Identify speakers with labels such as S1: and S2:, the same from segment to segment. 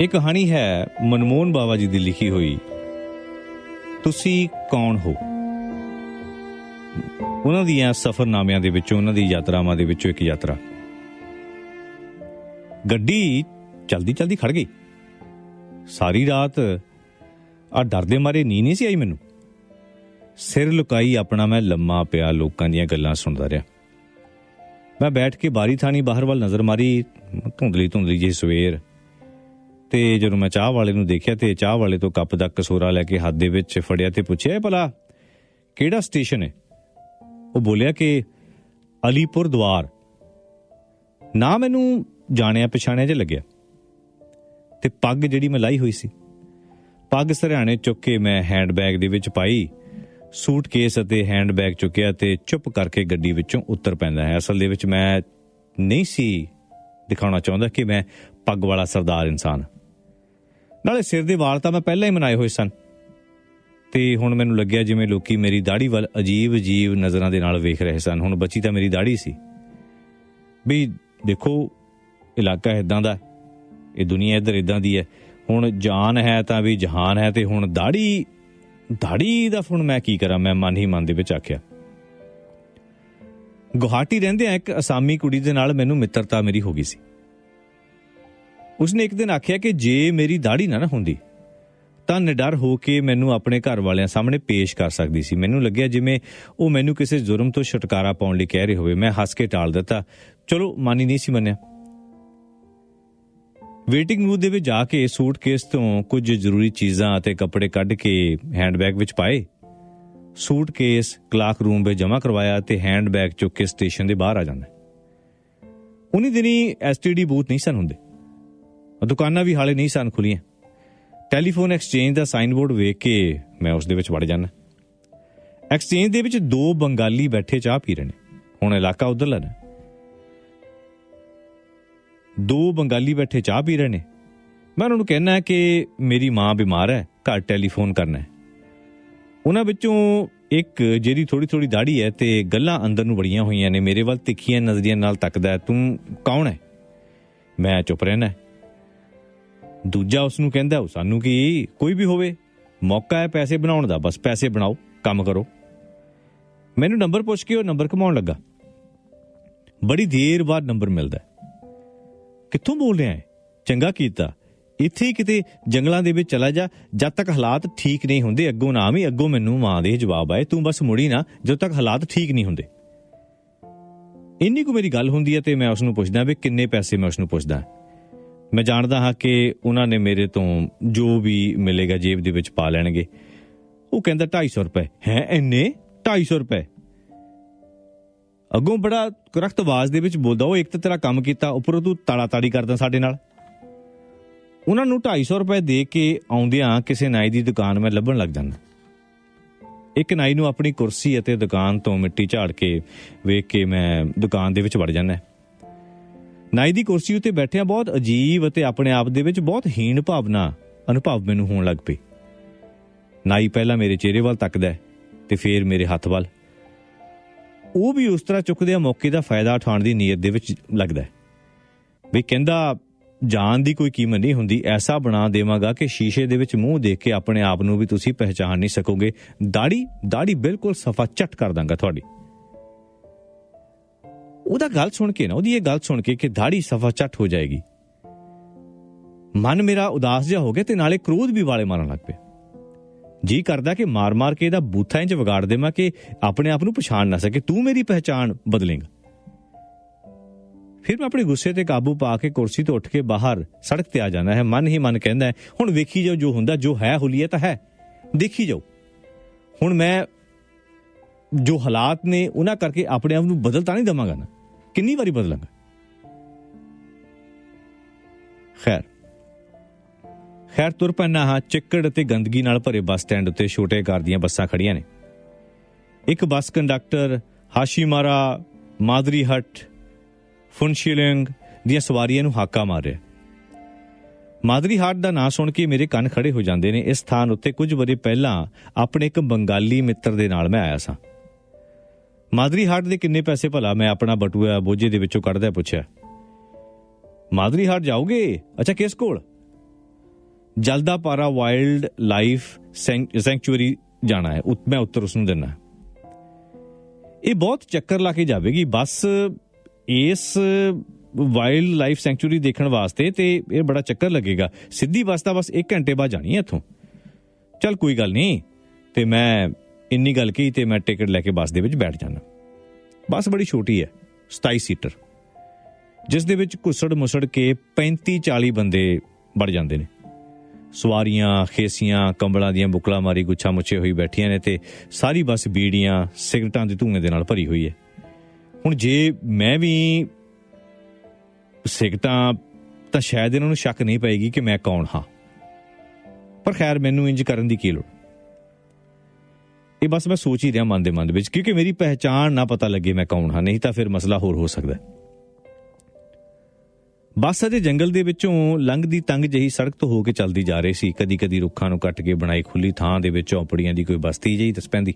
S1: ਇਹ ਕਹਾਣੀ ਹੈ ਮਨਮੋਹਨ ਬਾਵਾ ਜੀ ਦੀ ਲਿਖੀ ਹੋਈ। ਤੁਸੀਂ ਕੌਣ ਹੋ? ਉਹਨਾਂ ਦੀਆਂ ਸਫ਼ਰਨਾਮਿਆਂ ਦੇ ਵਿੱਚੋਂ, ਉਹਨਾਂ ਦੀ ਯਾਤਰਾਵਾਂ ਦੇ ਵਿੱਚੋਂ ਇੱਕ ਯਾਤਰਾ। ਗੱਡੀ ਚਲਦੀ ਚਲਦੀ ਖੜ ਗਈ। ਸਾਰੀ ਰਾਤ ਆ ਡਰਦੇ ਮਾਰੇ ਨੀਂਦ ਨਹੀਂ ਸੀ ਆਈ ਮੈਨੂੰ। ਸਿਰ ਲੁਕਾਈ ਆਪਣਾ ਮੈਂ ਲੰਮਾ ਪਿਆ ਲੋਕਾਂ ਦੀਆਂ ਗੱਲਾਂ ਸੁਣਦਾ ਰਿਹਾ। ਮੈਂ ਬੈਠ ਕੇ ਬਾਰੀ ਥਾਣੀ ਬਾਹਰ ਵੱਲ ਨਜ਼ਰ ਮਾਰੀ ਧੁੰਦਲੀ ਧੁੰਦਲੀ ਜਿਹੀ ਸਵੇਰ। ਤੇ ਜਦੋਂ ਮੈਂ ਚਾਹ ਵਾਲੇ ਨੂੰ ਦੇਖਿਆ ਤੇ ਚਾਹ ਵਾਲੇ ਤੋਂ ਕੱਪ ਦਾ ਕਸੋਰਾ ਲੈ ਕੇ ਹੱਥ ਦੇ ਵਿੱਚ ਫੜਿਆ ਤੇ ਪੁੱਛਿਆ ਭਲਾ ਕਿਹੜਾ ਸਟੇਸ਼ਨ ਹੈ ਉਹ ਬੋਲਿਆ ਕਿ ਅਲੀਪੁਰ ਦਵਾਰ। ਨਾ ਮੈਨੂੰ ਜਾਣਿਆ ਪਛਾਣਿਆ ਜਿਹਾ ਲੱਗਿਆ ਤੇ ਪੱਗ ਜਿਹੜੀ ਮੈਂ ਲਾਈ ਹੋਈ ਸੀ। ਪੱਗ ਸਰਿਆਣੇ ਚੁੱਕ ਕੇ ਮੈਂ ਹੈਂਡਬੈਗ ਦੇ ਵਿੱਚ ਪਾਈ, ਸੂਟਕੇਸ ਅਤੇ ਹੈਂਡਬੈਗ ਚੁੱਕਿਆ ਤੇ ਚੁੱਪ ਕਰਕੇ ਗੱਡੀ ਵਿੱਚੋਂ ਉੱਤਰ ਪੈਂਦਾ ਹੈ। ਅਸਲ ਦੇ ਵਿੱਚ ਮੈਂ ਨਹੀਂ ਸੀ ਦਿਖਾਉਣਾ ਚਾਹੁੰਦਾ ਕਿ ਮੈਂ ਪੱਗ ਵਾਲਾ ਸਰਦਾਰ ਇਨਸਾਨ। ਨਾਲੇ ਸਿਰ ਦੇ ਵਾਲ ਤਾਂ ਮੈਂ ਪਹਿਲਾਂ ਹੀ ਮਨਾਏ ਹੋਏ ਸਨ। ਤੇ ਹੁਣ ਮੈਨੂੰ ਲੱਗਿਆ ਜਿਵੇਂ ਲੋਕੀ ਮੇਰੀ ਦਾੜੀ ਵੱਲ ਅਜੀਬ ਅਜੀਬ ਨਜ਼ਰਾਂ ਦੇ ਨਾਲ ਵੇਖ ਰਹੇ ਸਨ। ਹੁਣ ਬੱਚੀ ਤਾਂ ਮੇਰੀ ਦਾੜੀ ਸੀ। ਵੀ ਦੇਖੋ, ਇਲਾਕਾ ਇਦਾਂ ਦਾ, ਇਹ ਦੁਨੀਆ ਇੱਧਰ ਇਦਾਂ ਦੀ ਹੈ। ਹੁਣ ਜਾਨ ਹੈ ਤਾਂ ਵੀ ਜਹਾਨ ਹੈ ਤੇ ਹੁਣ ਦਾੜੀ ਦਾੜੀ ਦਾ ਹੁਣ ਮੈਂ ਕੀ ਕਰਾਂ? ਮੈਂ ਮਨ ਹੀ ਮਨ ਦੇ ਵਿੱਚ ਆਖਿਆ। ਗੁਹਾਟੀ ਰਹਿੰਦੇ ਆ ਇੱਕ ਅਸਾਮੀ ਕੁੜੀ ਦੇ ਨਾਲ ਮੈਨੂੰ ਮਿੱਤਰਤਾ ਮੇਰੀ ਹੋ ਗਈ ਸੀ। ਉਸਨੇ ਇੱਕ ਦਿਨ ਆਖਿਆ ਕਿ ਜੇ ਮੇਰੀ ਦਾੜੀ ਨਾ ਨਾ ਹੁੰਦੀ, ਤਾਂ ਨਿਡਰ ਹੋ ਕੇ ਮੈਨੂੰ ਆਪਣੇ ਘਰ ਵਾਲਿਆਂ ਸਾਹਮਣੇ ਪੇਸ਼ ਕਰ ਸਕਦੀ ਸੀ। ਮੈਨੂੰ ਲੱਗਿਆ ਜਿਵੇਂ ਉਹ ਮੈਨੂੰ ਕਿਸੇ ਜ਼ੁਰਮ ਤੋਂ ਛੁਟਕਾਰਾ ਪਾਉਣ ਲਈ ਕਹਿ ਰਹੇ ਹੋਵੇ। ਮੈਂ ਹੱਸ ਕੇ ਟਾਲ ਦਿੱਤਾ। ਚਲੋ, ਮਾਨੀ ਨਹੀਂ ਸੀ ਮੰਨਿਆ। ਵੇਟਿੰਗ ਰੂਮ ਦੇ ਵਿੱਚ ਜਾ ਕੇ ਸੂਟਕੇਸ ਤੋਂ ਕੁਝ ਜ਼ਰੂਰੀ ਚੀਜ਼ਾਂ ਅਤੇ ਕੱਪੜੇ ਕੱਢ ਕੇ ਹੈਂਡਬੈਗ ਵਿੱਚ ਪਾਏ। ਸੂਟਕੇਸ, ਕਲਾਕ ਰੂਮ ਵਿੱਚ ਜਮ੍ਹਾਂ ਕਰਵਾਇਆ ਤੇ ਹੈਂਡਬੈਗ ਚੁੱਕ ਕੇ ਸਟੇਸ਼ਨ ਦੇ ਬਾਹਰ ਆ ਜਾਂਦਾ। ਉਨੀ ਦਿਨੀ ਐਸਟੀਡੀ ਬੂਥ ਨਹੀਂ ਸਨ ਹੁੰਦੇ। ਦੁਕਾਨਾਂ ਵੀ ਹਾਲੇ ਨਹੀਂ ਸਨ ਖੁੱਲੀਆਂ। ਟੈਲੀਫੋਨ ਐਕਸਚੇਂਜ ਦਾ ਸਾਈਨ ਬੋਰਡ ਵੇਖ ਕੇ ਮੈਂ ਉਸ ਦੇ ਵਿੱਚ ਵੜ ਜਾਣਾ ਐਕਸਚੇਂਜ ਦੇ ਵਿੱਚ ਦੋ ਬੰਗਾਲੀ ਬੈਠੇ ਚਾਹ ਪੀ ਰਹੇ ਨੇ। ਹੁਣ ਇਲਾਕਾ ਉਧਰਲਾ ਨਾ। ਦੋ ਬੰਗਾਲੀ ਬੈਠੇ ਚਾਹ ਪੀ ਰਹੇ ਨੇ। ਮੈਂ ਉਹਨਾਂ ਨੂੰ ਕਹਿਣਾ ਕਿ ਮੇਰੀ ਮਾਂ ਬਿਮਾਰ ਹੈ, ਘਰ ਟੈਲੀਫੋਨ ਕਰਨਾ ਹੈ। ਉਹਨਾਂ ਵਿੱਚੋਂ ਇੱਕ ਜਿਹੜੀ ਥੋੜੀ ਥੋੜੀ ਦਾੜੀ ਹੈ ਤੇ ਗੱਲਾਂ ਅੰਦਰ ਨੂੰ ਬੜੀਆਂ ਹੋਈਆਂ ਨੇ, ਮੇਰੇ ਵੱਲ ਤਿੱਖੀਆਂ ਨਜ਼ਰੀਆਂ ਨਾਲ ਤੱਕਦਾ ਤੂੰ ਕੌਣ ਹੈ? ਮੈਂ ਚੁੱਪ ਰਹਿਣਾ ਦੂਜਾ ਉਸ ਨੂੰ ਕਹਿੰਦਾ, ਉਹ ਸਾਨੂੰ ਕੀ ਕੋਈ ਵੀ ਹੋਵੇ, ਮੌਕਾ ਹੈ ਪੈਸੇ ਬਣਾਉਣ ਦਾ, ਬਸ ਪੈਸੇ ਬਣਾਓ, ਕੰਮ ਕਰੋ। ਮੈਨੂੰ ਨੰਬਰ ਪੁੱਛ ਕੇ ਉਹ ਨੰਬਰ ਕਮਾਉਣ ਲੱਗਾ। ਬੜੀ ਦੇਰ ਬਾਅਦ ਨੰਬਰ ਮਿਲਦਾ ਕਿੱਥੋਂ ਬੋਲ ਰਿਹਾ ਹੈ? ਚੰਗਾ ਕੀਤਾ। ਇੱਥੇ ਹੀ ਕਿਤੇ ਜੰਗਲਾਂ ਦੇ ਵਿੱਚ ਚਲਾ ਜਾ, ਜਦ ਤੱਕ ਹਾਲਾਤ ਠੀਕ ਨਹੀਂ ਹੁੰਦੇ, ਅੱਗੋਂ ਨਾ ਵੀ ਅੱਗੋਂ ਮੈਨੂੰ ਮਾਂ ਦੇ ਜਵਾਬ ਆਏ। ਤੂੰ ਬਸ ਮੁੜੀ ਨਾ, ਜਦੋਂ ਤੱਕ ਹਾਲਾਤ ਠੀਕ ਨਹੀਂ ਹੁੰਦੇ। ਇੰਨੀ ਕੁ ਮੇਰੀ ਗੱਲ ਹੁੰਦੀ ਹੈ ਤੇ ਮੈਂ ਉਸ ਨੂੰ ਪੁੱਛਦਾ ਵੀ ਕਿੰਨੇ ਪੈਸੇ ਮੈਂ ਉਸ ਨੂੰ ਪੁੱਛਦਾ। ਮੈਂ ਜਾਣਦਾ ਹਾਂ ਕਿ ਉਹਨਾਂ ਨੇ ਮੇਰੇ ਤੋਂ ਜੋ ਵੀ ਮਿਲੇਗਾ ਜੇਬ ਦੇ ਵਿੱਚ ਪਾ ਲੈਣਗੇ। ਉਹ ਕਹਿੰਦਾ 250 ਰੁਪਏ। ਹੈ, ਇੰਨੇ? 250 ਰੁਪਏ? ਅੱਗੋਂ ਬੜਾ ਕਰਖਤ ਆਵਾਜ਼ ਦੇ ਵਿੱਚ ਬੋਲਦਾ, ਉਹ ਇੱਕ ਤਾਂ ਤੇਰਾ ਕੰਮ ਕੀਤਾ, ਉੱਪਰੋਂ ਤੂੰ ਤਾੜਾ ਤਾੜੀ ਕਰਦਾ ਸਾਡੇ ਨਾਲ। ਉਹਨਾਂ ਨੂੰ 250 ਰੁਪਏ ਦੇ ਕੇ ਆਉਂਦਿਆਂ ਕਿਸੇ ਨਾਈ ਦੀ ਦੁਕਾਨ ਮੈਂ ਲੱਭਣ ਲੱਗ ਜਾਂਦਾ। ਇੱਕ ਨਾਈ ਨੂੰ ਆਪਣੀ ਕੁਰਸੀ ਅਤੇ ਦੁਕਾਨ ਤੋਂ ਮਿੱਟੀ ਝਾੜ ਕੇ ਵੇਖ ਕੇ ਮੈਂ ਦੁਕਾਨ ਦੇ ਵਿੱਚ ਵੜ ਜਾਂਦਾ। ਨਾਈ ਦੀ ਕੁਰਸੀ ਉੱਤੇ ਬੈਠਿਆਂ ਬਹੁਤ ਅਜੀਬ ਅਤੇ ਆਪਣੇ ਆਪ ਦੇ ਵਿੱਚ ਬਹੁਤ ਹੀਣ ਭਾਵਨਾ, ਅਨੁਭਵ ਮੈਨੂੰ ਹੋਣ ਲੱਗ ਪਈ। ਨਾਈ ਪਹਿਲਾਂ ਮੇਰੇ ਚਿਹਰੇ ਵੱਲ ਤੱਕਦਾ ਹੈ ਤੇ ਫਿਰ ਮੇਰੇ ਹੱਥ ਵੱਲ। ਉਹ ਵੀ ਉਸ ਤਰ੍ਹਾਂ ਚੁੱਕਦੇ ਆ ਮੌਕੇ ਦਾ ਫਾਇਦਾ ਉਠਾਉਣ ਦੀ ਨੀਅਤ ਦੇ ਵਿੱਚ ਲੱਗਦਾ ਹੈ। ਵੀ ਕਹਿੰਦਾ ਜਾਨ ਦੀ ਕੋਈ ਕੀਮਤ ਨਹੀਂ ਹੁੰਦੀ, ਐਸਾ ਬਣਾ ਦੇਵਾਂਗਾ ਕਿ ਸ਼ੀਸ਼ੇ ਦੇ ਵਿੱਚ ਮੂੰਹ ਦੇਖ ਕੇ ਆਪਣੇ ਆਪ ਨੂੰ ਵੀ ਤੁਸੀਂ ਪਹਿਚਾਨ ਨਹੀਂ ਸਕੋਗੇ। ਦਾੜੀ ਦਾੜੀ ਬਿਲਕੁਲ ਸਫਾ ਚੱਟ ਕਰ ਦਾਂਗਾ ਤੁਹਾਡੀ। ਉਹਦਾ ਗੱਲ ਸੁਣ ਕੇ ਨਾ, ਉਹਦੀ ਇਹ ਗੱਲ ਸੁਣ ਕੇ ਕਿ ਦਾੜੀ ਸਫਾ ਚੱਟ ਹੋ ਜਾਏਗੀ। ਮਨ ਮੇਰਾ ਉਦਾਸ ਜਿਹਾ ਹੋ ਗਿਆ ਤੇ ਨਾਲੇ ਕ੍ਰੋਧ ਵੀ ਵਾਲੇ ਮਾਰਨ ਲੱਗ ਪਿਆ। ਜੀ ਕਰਦਾ ਕਿ ਮਾਰ-ਮਾਰ ਕੇ ਇਹਦਾ ਬੂਥਾ ਇੰਚ ਵਿਗਾੜ ਦੇਵਾਂ ਕਿ ਆਪਣੇ ਆਪ ਨੂੰ ਪਛਾਣ ਨਾ ਸਕੇ, ਤੂੰ ਮੇਰੀ ਪਹਿਚਾਣ ਬਦਲੇਂਗਾ। ਫਿਰ ਮੈਂ ਆਪਣੇ ਗੁੱਸੇ ਤੇ ਕਾਬੂ ਪਾ ਕੇ ਕੁਰਸੀ ਤੋਂ ਉੱਠ ਕੇ ਬਾਹਰ ਸੜਕ ਤੇ ਆ ਜਾਂਦਾ ਹੈ। ਮਨ ਹੀ ਮਨ ਕਹਿੰਦਾ ਹੈ, ਹੁਣ ਵੇਖੀ ਜਾਓ, ਜੋ ਹੁੰਦਾ, ਜੋ ਹੈ, ਹੁਲੀਅਤ ਤਾਂ ਹੈ। ਦੇਖੀ ਜਾਓ। ਹੁਣ ਮੈਂ ਜੋ ਹਾਲਾਤ ਨੇ, ਉਹਨਾਂ ਕਰਕੇ ਆਪਣੇ ਆਪ ਨੂੰ ਬਦਲ ਤਾਂ ਨਹੀਂ ਦਵਾਂਗਾ ਨਾ। ਕਿੰਨੀ ਵਾਰੀ ਬਦਲਾਂਗਾ? ਖੈਰ ਖੈਰ ਤੁਰ ਪੈਣਾ ਹਾਂ, ਚਿੱਕੜ ਅਤੇ ਗੰਦਗੀ ਨਾਲ ਭਰੇ ਬੱਸ ਸਟੈਂਡ ਉੱਤੇ ਛੋਟੇ ਕਾਰ ਦੀਆਂ ਬੱਸਾਂ ਖੜੀਆਂ ਨੇ। ਇੱਕ ਬੱਸ ਕੰਡਕਟਰ ਹਾਸ਼ੀਮਾਰਾ, ਮਾਦਰੀ ਹਟ, ਫੁਨਸ਼ਿਲਿੰਗ ਦੀਆਂ ਸਵਾਰੀਆਂ ਨੂੰ ਹਾਕਾ ਮਾਰ ਰਿਹਾ ਮਾਦਰੀ ਹਾਟ ਦਾ ਨਾਂ ਸੁਣ ਕੇ ਮੇਰੇ ਕੰਨ ਖੜੇ ਹੋ ਜਾਂਦੇ ਨੇ। ਇਸ ਸਥਾਨ ਉੱਤੇ ਕੁਝ ਵਰੇ ਪਹਿਲਾਂ ਆਪਣੇ ਇੱਕ ਬੰਗਾਲੀ ਮਿੱਤਰ ਦੇ ਨਾਲ ਮੈਂ ਆਇਆ ਸਾਂ। ਮਾਦਰੀ ਹਾਟ ਦੇ ਕਿੰਨੇ ਪੈਸੇ ਭਲਾ ਮੈਂ ਆਪਣਾ ਬਟੂਆ ਬੋਝੇ ਦੇ ਵਿੱਚੋਂ ਕੱਢਦਾ ਪੁੱਛਿਆ। ਮਾਦਰੀ ਹਾਟ ਜਾਓਗੇ? ਅੱਛਾ, ਕਿਸ ਕੋਲ? ਜਲਦਾ ਪਾਰਾ ਵਾਈਲਡ ਲਾਈਫ ਸੈਂਚੁਰੀ ਜਾਣਾ ਹੈ। ਉਤ- ਮੈਂ ਉੱਤਰ ਉਸ ਨੂੰ ਦਿੰਨਾ ਇਹ ਬਹੁਤ ਚੱਕਰ ਲਾ ਕੇ ਜਾਵੇਗੀ। ਬਸ ਇਸ ਵਾਈਲਡ ਲਾਈਫ ਸੈਂਚੁਰੀ ਦੇਖਣ ਵਾਸਤੇ ਤੇ ਇਹ ਬੜਾ ਚੱਕਰ ਲੱਗੇਗਾ। ਸਿੱਧੀ ਬੱਸ ਤਾਂ ਬਸ 1 ਘੰਟੇ ਬਾਅਦ ਜਾਣੀ ਹੈ ਇੱਥੋਂ। ਚੱਲ ਕੋਈ ਗੱਲ ਨਹੀਂ। ਤੇ ਮੈਂ ਇੰਨੀ ਗੱਲ ਕਹੀ ਤੇ ਮੈਂ ਟਿਕਟ ਲੈ ਕੇ ਬੱਸ ਦੇ ਵਿੱਚ ਬੈਠ ਜਾਣਾ ਬੱਸ ਬੜੀ ਛੋਟੀ ਹੈ 27 ਸੀਟਰ। ਜਿਸ ਦੇ ਵਿੱਚ ਘੁੱਸੜ ਮੁਸੜ ਕੇ 35 40 ਬੰਦੇ ਵੜ ਜਾਂਦੇ ਨੇ। ਸਵਾਰੀਆਂ, ਖੇਸੀਆਂ, ਕੰਬਲਾਂ ਦੀਆਂ ਬੁਕਲਾ ਮਾਰੀ ਗੁੱਛਾ ਮੁੱਛੇ ਹੋਈ ਬੈਠੀਆਂ ਨੇ ਤੇ ਸਾਰੀ ਬੱਸ ਬੀੜੀਆਂ, ਸਿਗਰਟਾਂ ਦੇ ਧੂਏ ਦੇ ਨਾਲ ਭਰੀ ਹੋਈ ਹੈ। ਹੁਣ ਜੇ ਮੈਂ ਵੀ ਸਿਗਰਟਾਂ, ਤਾਂ ਸ਼ਾਇਦ ਇਹਨਾਂ ਨੂੰ ਸ਼ੱਕ ਨਹੀਂ ਪਏਗੀ ਕਿ ਮੈਂ ਕੌਣ ਹਾਂ। ਪਰ ਖੈਰ, ਮੈਨੂੰ ਇੰਜ ਕਰਨ ਦੀ ਕੀ ਲੋੜ? ਇਹ ਬਸ ਮੈਂ ਸੋਚ ਹੀ ਰਿਹਾ ਮਨ ਦੇ ਮਨ ਦੇ ਵਿੱਚ, ਕਿਉਂਕਿ ਮੇਰੀ ਪਹਿਚਾਣ ਨਾ ਪਤਾ ਲੱਗੇ ਮੈਂ ਕੌਣ ਹਾਂ, ਨਹੀਂ ਤਾਂ ਫਿਰ ਮਸਲਾ ਹੋਰ ਹੋ ਸਕਦਾ ਬੱਸ ਅਜੇ ਜੰਗਲ ਦੇ ਵਿੱਚੋਂ ਲੰਘਦੀ ਤੰਗ ਜਹੀ ਸੜਕ ਤੋਂ ਹੋ ਕੇ ਚੱਲਦੀ ਜਾ ਰਹੀ ਸੀ। ਕਦੀ ਕਦੀ ਰੁੱਖਾਂ ਨੂੰ ਕੱਟ ਕੇ ਬਣਾਈ ਖੁੱਲੀ ਥਾਂ ਦੇ ਵਿੱਚ ਝੌਂਪੜੀਆਂ ਦੀ ਕੋਈ ਬਸਤੀ ਜਿਹੀ ਤਸ ਪੈਂਦੀ।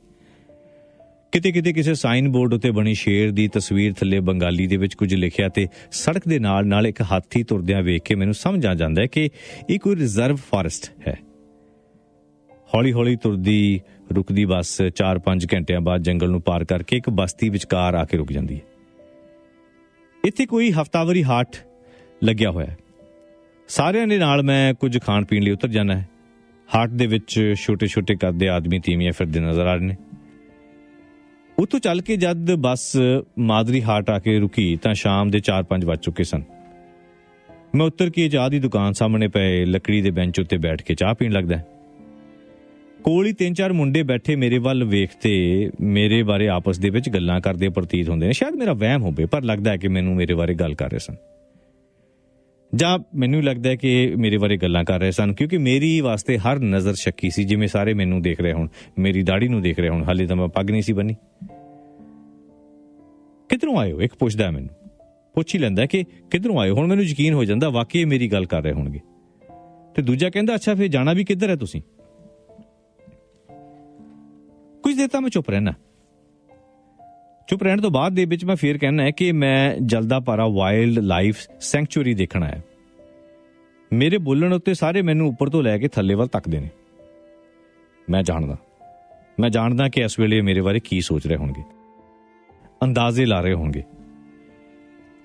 S1: ਕਿਤੇ ਕਿਤੇ ਕਿਸੇ ਸਾਈਨ ਬੋਰਡ ਉੱਤੇ ਬਣੀ ਸ਼ੇਰ ਦੀ ਤਸਵੀਰ ਥੱਲੇ ਬੰਗਾਲੀ ਦੇ ਵਿੱਚ ਕੁਝ ਲਿਖਿਆ ਤੇ ਸੜਕ ਦੇ ਨਾਲ ਨਾਲ ਇੱਕ ਹਾਥੀ ਤੁਰਦਿਆਂ ਵੇਖ ਕੇ ਮੈਨੂੰ ਸਮਝ ਆ ਜਾਂਦਾ ਹੈ ਕਿ ਇਹ ਕੋਈ ਰਿਜ਼ਰਵ ਫਾਰੈਸਟ ਹੈ। ਹੌਲੀ ਹੌਲੀ ਤੁਰਦੀ ਰੁਕਦੀ ਬੱਸ 4-5 ਘੰਟਿਆਂ ਬਾਅਦ ਜੰਗਲ ਨੂੰ ਪਾਰ ਕਰਕੇ ਇੱਕ ਬਸਤੀ ਵਿਚਕਾਰ ਆ ਕੇ ਰੁਕ ਜਾਂਦੀ ਹੈ। ਇੱਥੇ ਕੋਈ ਹਫਤਾਵਰੀ ਹਾਟ ਲੱਗਿਆ ਹੋਇਆ ਹੈ। ਸਾਰਿਆਂ ਦੇ ਨਾਲ ਮੈਂ ਕੁਝ ਖਾਣ ਪੀਣ ਲਈ ਉਤਰ ਜਾਣਾ ਹੈ। ਹਾਟ ਦੇ ਵਿੱਚ ਛੋਟੇ-ਛੋਟੇ ਕੱਦ ਦੇ ਆਦਮੀ ਤੀਵੀਆਂ ਫਿਰਦੇ ਨਜ਼ਰ ਆ ਰਹੇ ਨੇ। ਉੱਥੋਂ ਚੱਲ ਕੇ ਜਦ ਬੱਸ ਮਾਦਰੀ ਹਾਟ ਆ ਕੇ ਰੁਕੀ ਤਾਂ ਸ਼ਾਮ ਦੇ 4-5 ਵੱਜ ਚੁੱਕੇ ਸਨ। ਮੈਂ ਉੱਤਰ ਕੇ ਚਾਹ ਦੀ ਦੁਕਾਨ ਸਾਹਮਣੇ ਪਏ ਲੱਕੜੀ ਦੇ ਬੈਂਚ ਉੱਤੇ ਬੈਠ ਕੇ ਚਾਹ ਪੀਣ ਲੱਗਦਾ ਕੋਲ ਹੀ ਤਿੰਨ ਚਾਰ ਮੁੰਡੇ ਬੈਠੇ ਮੇਰੇ ਵੱਲ ਵੇਖਦੇ, ਮੇਰੇ ਬਾਰੇ ਆਪਸ ਦੇ ਵਿੱਚ ਗੱਲਾਂ ਕਰਦੇ ਪ੍ਰਤੀਤ ਹੁੰਦੇ ਨੇ। ਸ਼ਾਇਦ ਮੇਰਾ ਵਹਿਮ ਹੋਵੇ, ਪਰ ਲੱਗਦਾ ਹੈ ਕਿ ਮੈਨੂੰ ਮੇਰੇ ਬਾਰੇ ਗੱਲ ਕਰ ਰਹੇ ਸਨ। ਜਾਂ ਮੈਨੂੰ ਲੱਗਦਾ ਹੈ ਕਿ ਮੇਰੇ ਬਾਰੇ ਗੱਲਾਂ ਕਰ ਰਹੇ ਸਨ, ਕਿਉਂਕਿ ਮੇਰੀ ਵਾਸਤੇ ਹਰ ਨਜ਼ਰ ਸ਼ੱਕੀ ਸੀ, ਜਿਵੇਂ ਸਾਰੇ ਮੈਨੂੰ ਦੇਖ ਰਹੇ ਹੋਣ। ਮੇਰੀ ਦਾੜੀ ਨੂੰ ਦੇਖ ਰਹੇ ਹੋਣ, ਹਾਲੇ ਤਾਂ ਮੈਂ ਪੱਗ ਨਹੀਂ ਸੀ ਬੰਨੀ ਕਿੱਧਰੋਂ ਆਏ ਹੋ? ਇੱਕ ਪੁੱਛਦਾ ਮੈਨੂੰ। ਪੁੱਛ ਹੀ ਲੈਂਦਾ ਕਿ ਕਿੱਧਰੋਂ ਆਏ ਹੁਣ ਮੈਨੂੰ ਯਕੀਨ ਹੋ ਜਾਂਦਾ, ਵਾਕਈ ਮੇਰੀ ਗੱਲ ਕਰ ਰਹੇ ਹੋਣਗੇ। ਤੇ ਦੂਜਾ ਕਹਿੰਦਾ, ਅੱਛਾ, ਫੇਰ ਜਾਣਾ ਵੀ ਕਿੱਧਰ ਹੈ ਤੁਸੀਂ? ਦੇਰ ਤਾਂ ਮੈਂ ਚੁੱਪ ਰਹਿਣਾ। ਚੁੱਪ ਰਹਿਣ ਤੋਂ ਬਾਅਦ ਦੇ ਵਿੱਚ ਮੈਂ ਫੇਰ ਕਹਿਣਾ ਹੈ ਕਿ ਮੈਂ ਜਲਦਾ ਪਾਰਾ ਵਾਈਲਡ ਲਾਈਫ ਸੈਂਚੁਰੀ ਦੇਖਣਾ ਹੈ ਮੇਰੇ ਬੋਲਣ ਉੱਤੇ ਸਾਰੇ ਮੈਨੂੰ ਉੱਪਰ ਤੋਂ ਲੈ ਕੇ ਥੱਲੇ ਵੱਲ ਤੱਕਦੇ ਨੇ। ਮੈਂ ਜਾਣਦਾ। ਮੈਂ ਜਾਣਦਾ ਕਿ ਇਸ ਵੇਲੇ ਮੇਰੇ ਬਾਰੇ ਕੀ ਸੋਚ ਰਹੇ ਹੋਣਗੇ। ਅੰਦਾਜ਼ੇ ਲਾ ਰਹੇ ਹੋਣਗੇ।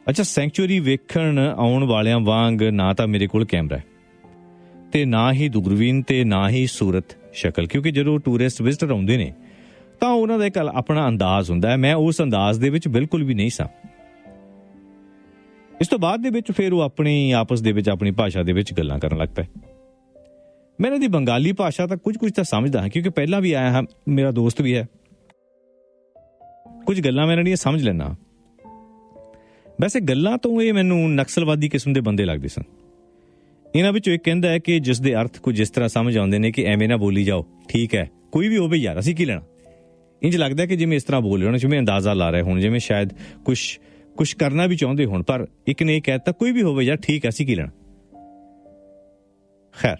S1: ਅੱਛਾ ਸੈਂਚੁਰੀ ਵੇਖਣ ਆਉਣ ਵਾਲਿਆਂ ਵਾਂਗ ਨਾ ਤਾਂ ਮੇਰੇ ਕੋਲ ਕੈਮਰਾ ਹੈ। ਤੇ ਨਾ ਹੀ ਦੂਰਬੀਨ ਤੇ ਨਾ ਹੀ ਸੂਰਤ ਸ਼ਕਲ, ਕਿਉਂਕਿ ਜਦੋਂ ਟੂਰਿਸਟ ਵਿਜ਼ਟਰ ਆਉਂਦੇ ਨੇ ਤਾਂ ਉਹਨਾਂ ਦਾ ਇੱਕ ਆਪਣਾ ਅੰਦਾਜ਼ ਹੁੰਦਾ ਹੈ। ਮੈਂ ਉਸ ਅੰਦਾਜ਼ ਦੇ ਵਿੱਚ ਬਿਲਕੁਲ ਵੀ ਨਹੀਂ ਸਾਂ। ਇਸ ਤੋਂ ਬਾਅਦ ਦੇ ਵਿੱਚ ਫਿਰ ਉਹ ਆਪਣੀ, ਆਪਸ ਦੇ ਵਿੱਚ ਆਪਣੀ ਭਾਸ਼ਾ ਦੇ ਵਿੱਚ ਗੱਲਾਂ ਕਰਨ ਲੱਗ ਪਏ। ਮੈਂ ਇਹਨਾਂ ਦੀ ਬੰਗਾਲੀ ਭਾਸ਼ਾ ਤਾਂ ਕੁਝ ਕੁਝ ਤਾਂ ਸਮਝਦਾ ਹਾਂ, ਕਿਉਂਕਿ ਪਹਿਲਾਂ ਵੀ ਆਇਆ ਹਾਂ, ਮੇਰਾ ਦੋਸਤ ਵੀ ਹੈ। ਕੁਝ ਗੱਲਾਂ ਮੈਂ ਇਹਨਾਂ ਦੀਆਂ ਸਮਝ ਲੈਣਾ ਵੈਸੇ ਗੱਲਾਂ ਤੋਂ ਇਹ ਮੈਨੂੰ ਨਕਸਲਵਾਦੀ ਕਿਸਮ ਦੇ ਬੰਦੇ ਲੱਗਦੇ ਸਨ। ਇਹਨਾਂ ਵਿੱਚੋਂ ਇੱਕ ਕਹਿੰਦਾ ਹੈ ਕਿ ਜਿਸ ਦੇ ਅਰਥ ਕੁਝ ਇਸ ਤਰ੍ਹਾਂ ਸਮਝ ਆਉਂਦੇ ਨੇ ਕਿ ਐਵੇਂ ਨਾ ਬੋਲੀ ਜਾਓ। ਠੀਕ ਹੈ, ਕੋਈ ਵੀ ਹੋਵੇ ਯਾਰ, ਅਸੀਂ ਕੀ ਲੈਣਾ? ਇੰਜ ਲੱਗਦਾ ਕਿ ਜਿਵੇਂ ਇਸ ਤਰ੍ਹਾਂ ਬੋਲ ਰਹੇ ਹੋਣ, ਜਿਵੇਂ ਅੰਦਾਜ਼ਾ ਲਾ ਰਹੇ ਹੋਣ, ਜਿਵੇਂ ਸ਼ਾਇਦ ਕੁਝ ਕੁਝ ਕਰਨਾ ਵੀ ਚਾਹੁੰਦੇ ਹੋਣ, ਪਰ ਇੱਕ ਨੇ ਇਹ ਕਹਿਤਾ ਕੋਈ ਵੀ ਹੋਵੇ ਯਾਰ, ਠੀਕ ਹੈ, ਅਸੀਂ ਕੀ ਲੈਣਾ? ਖੈਰ।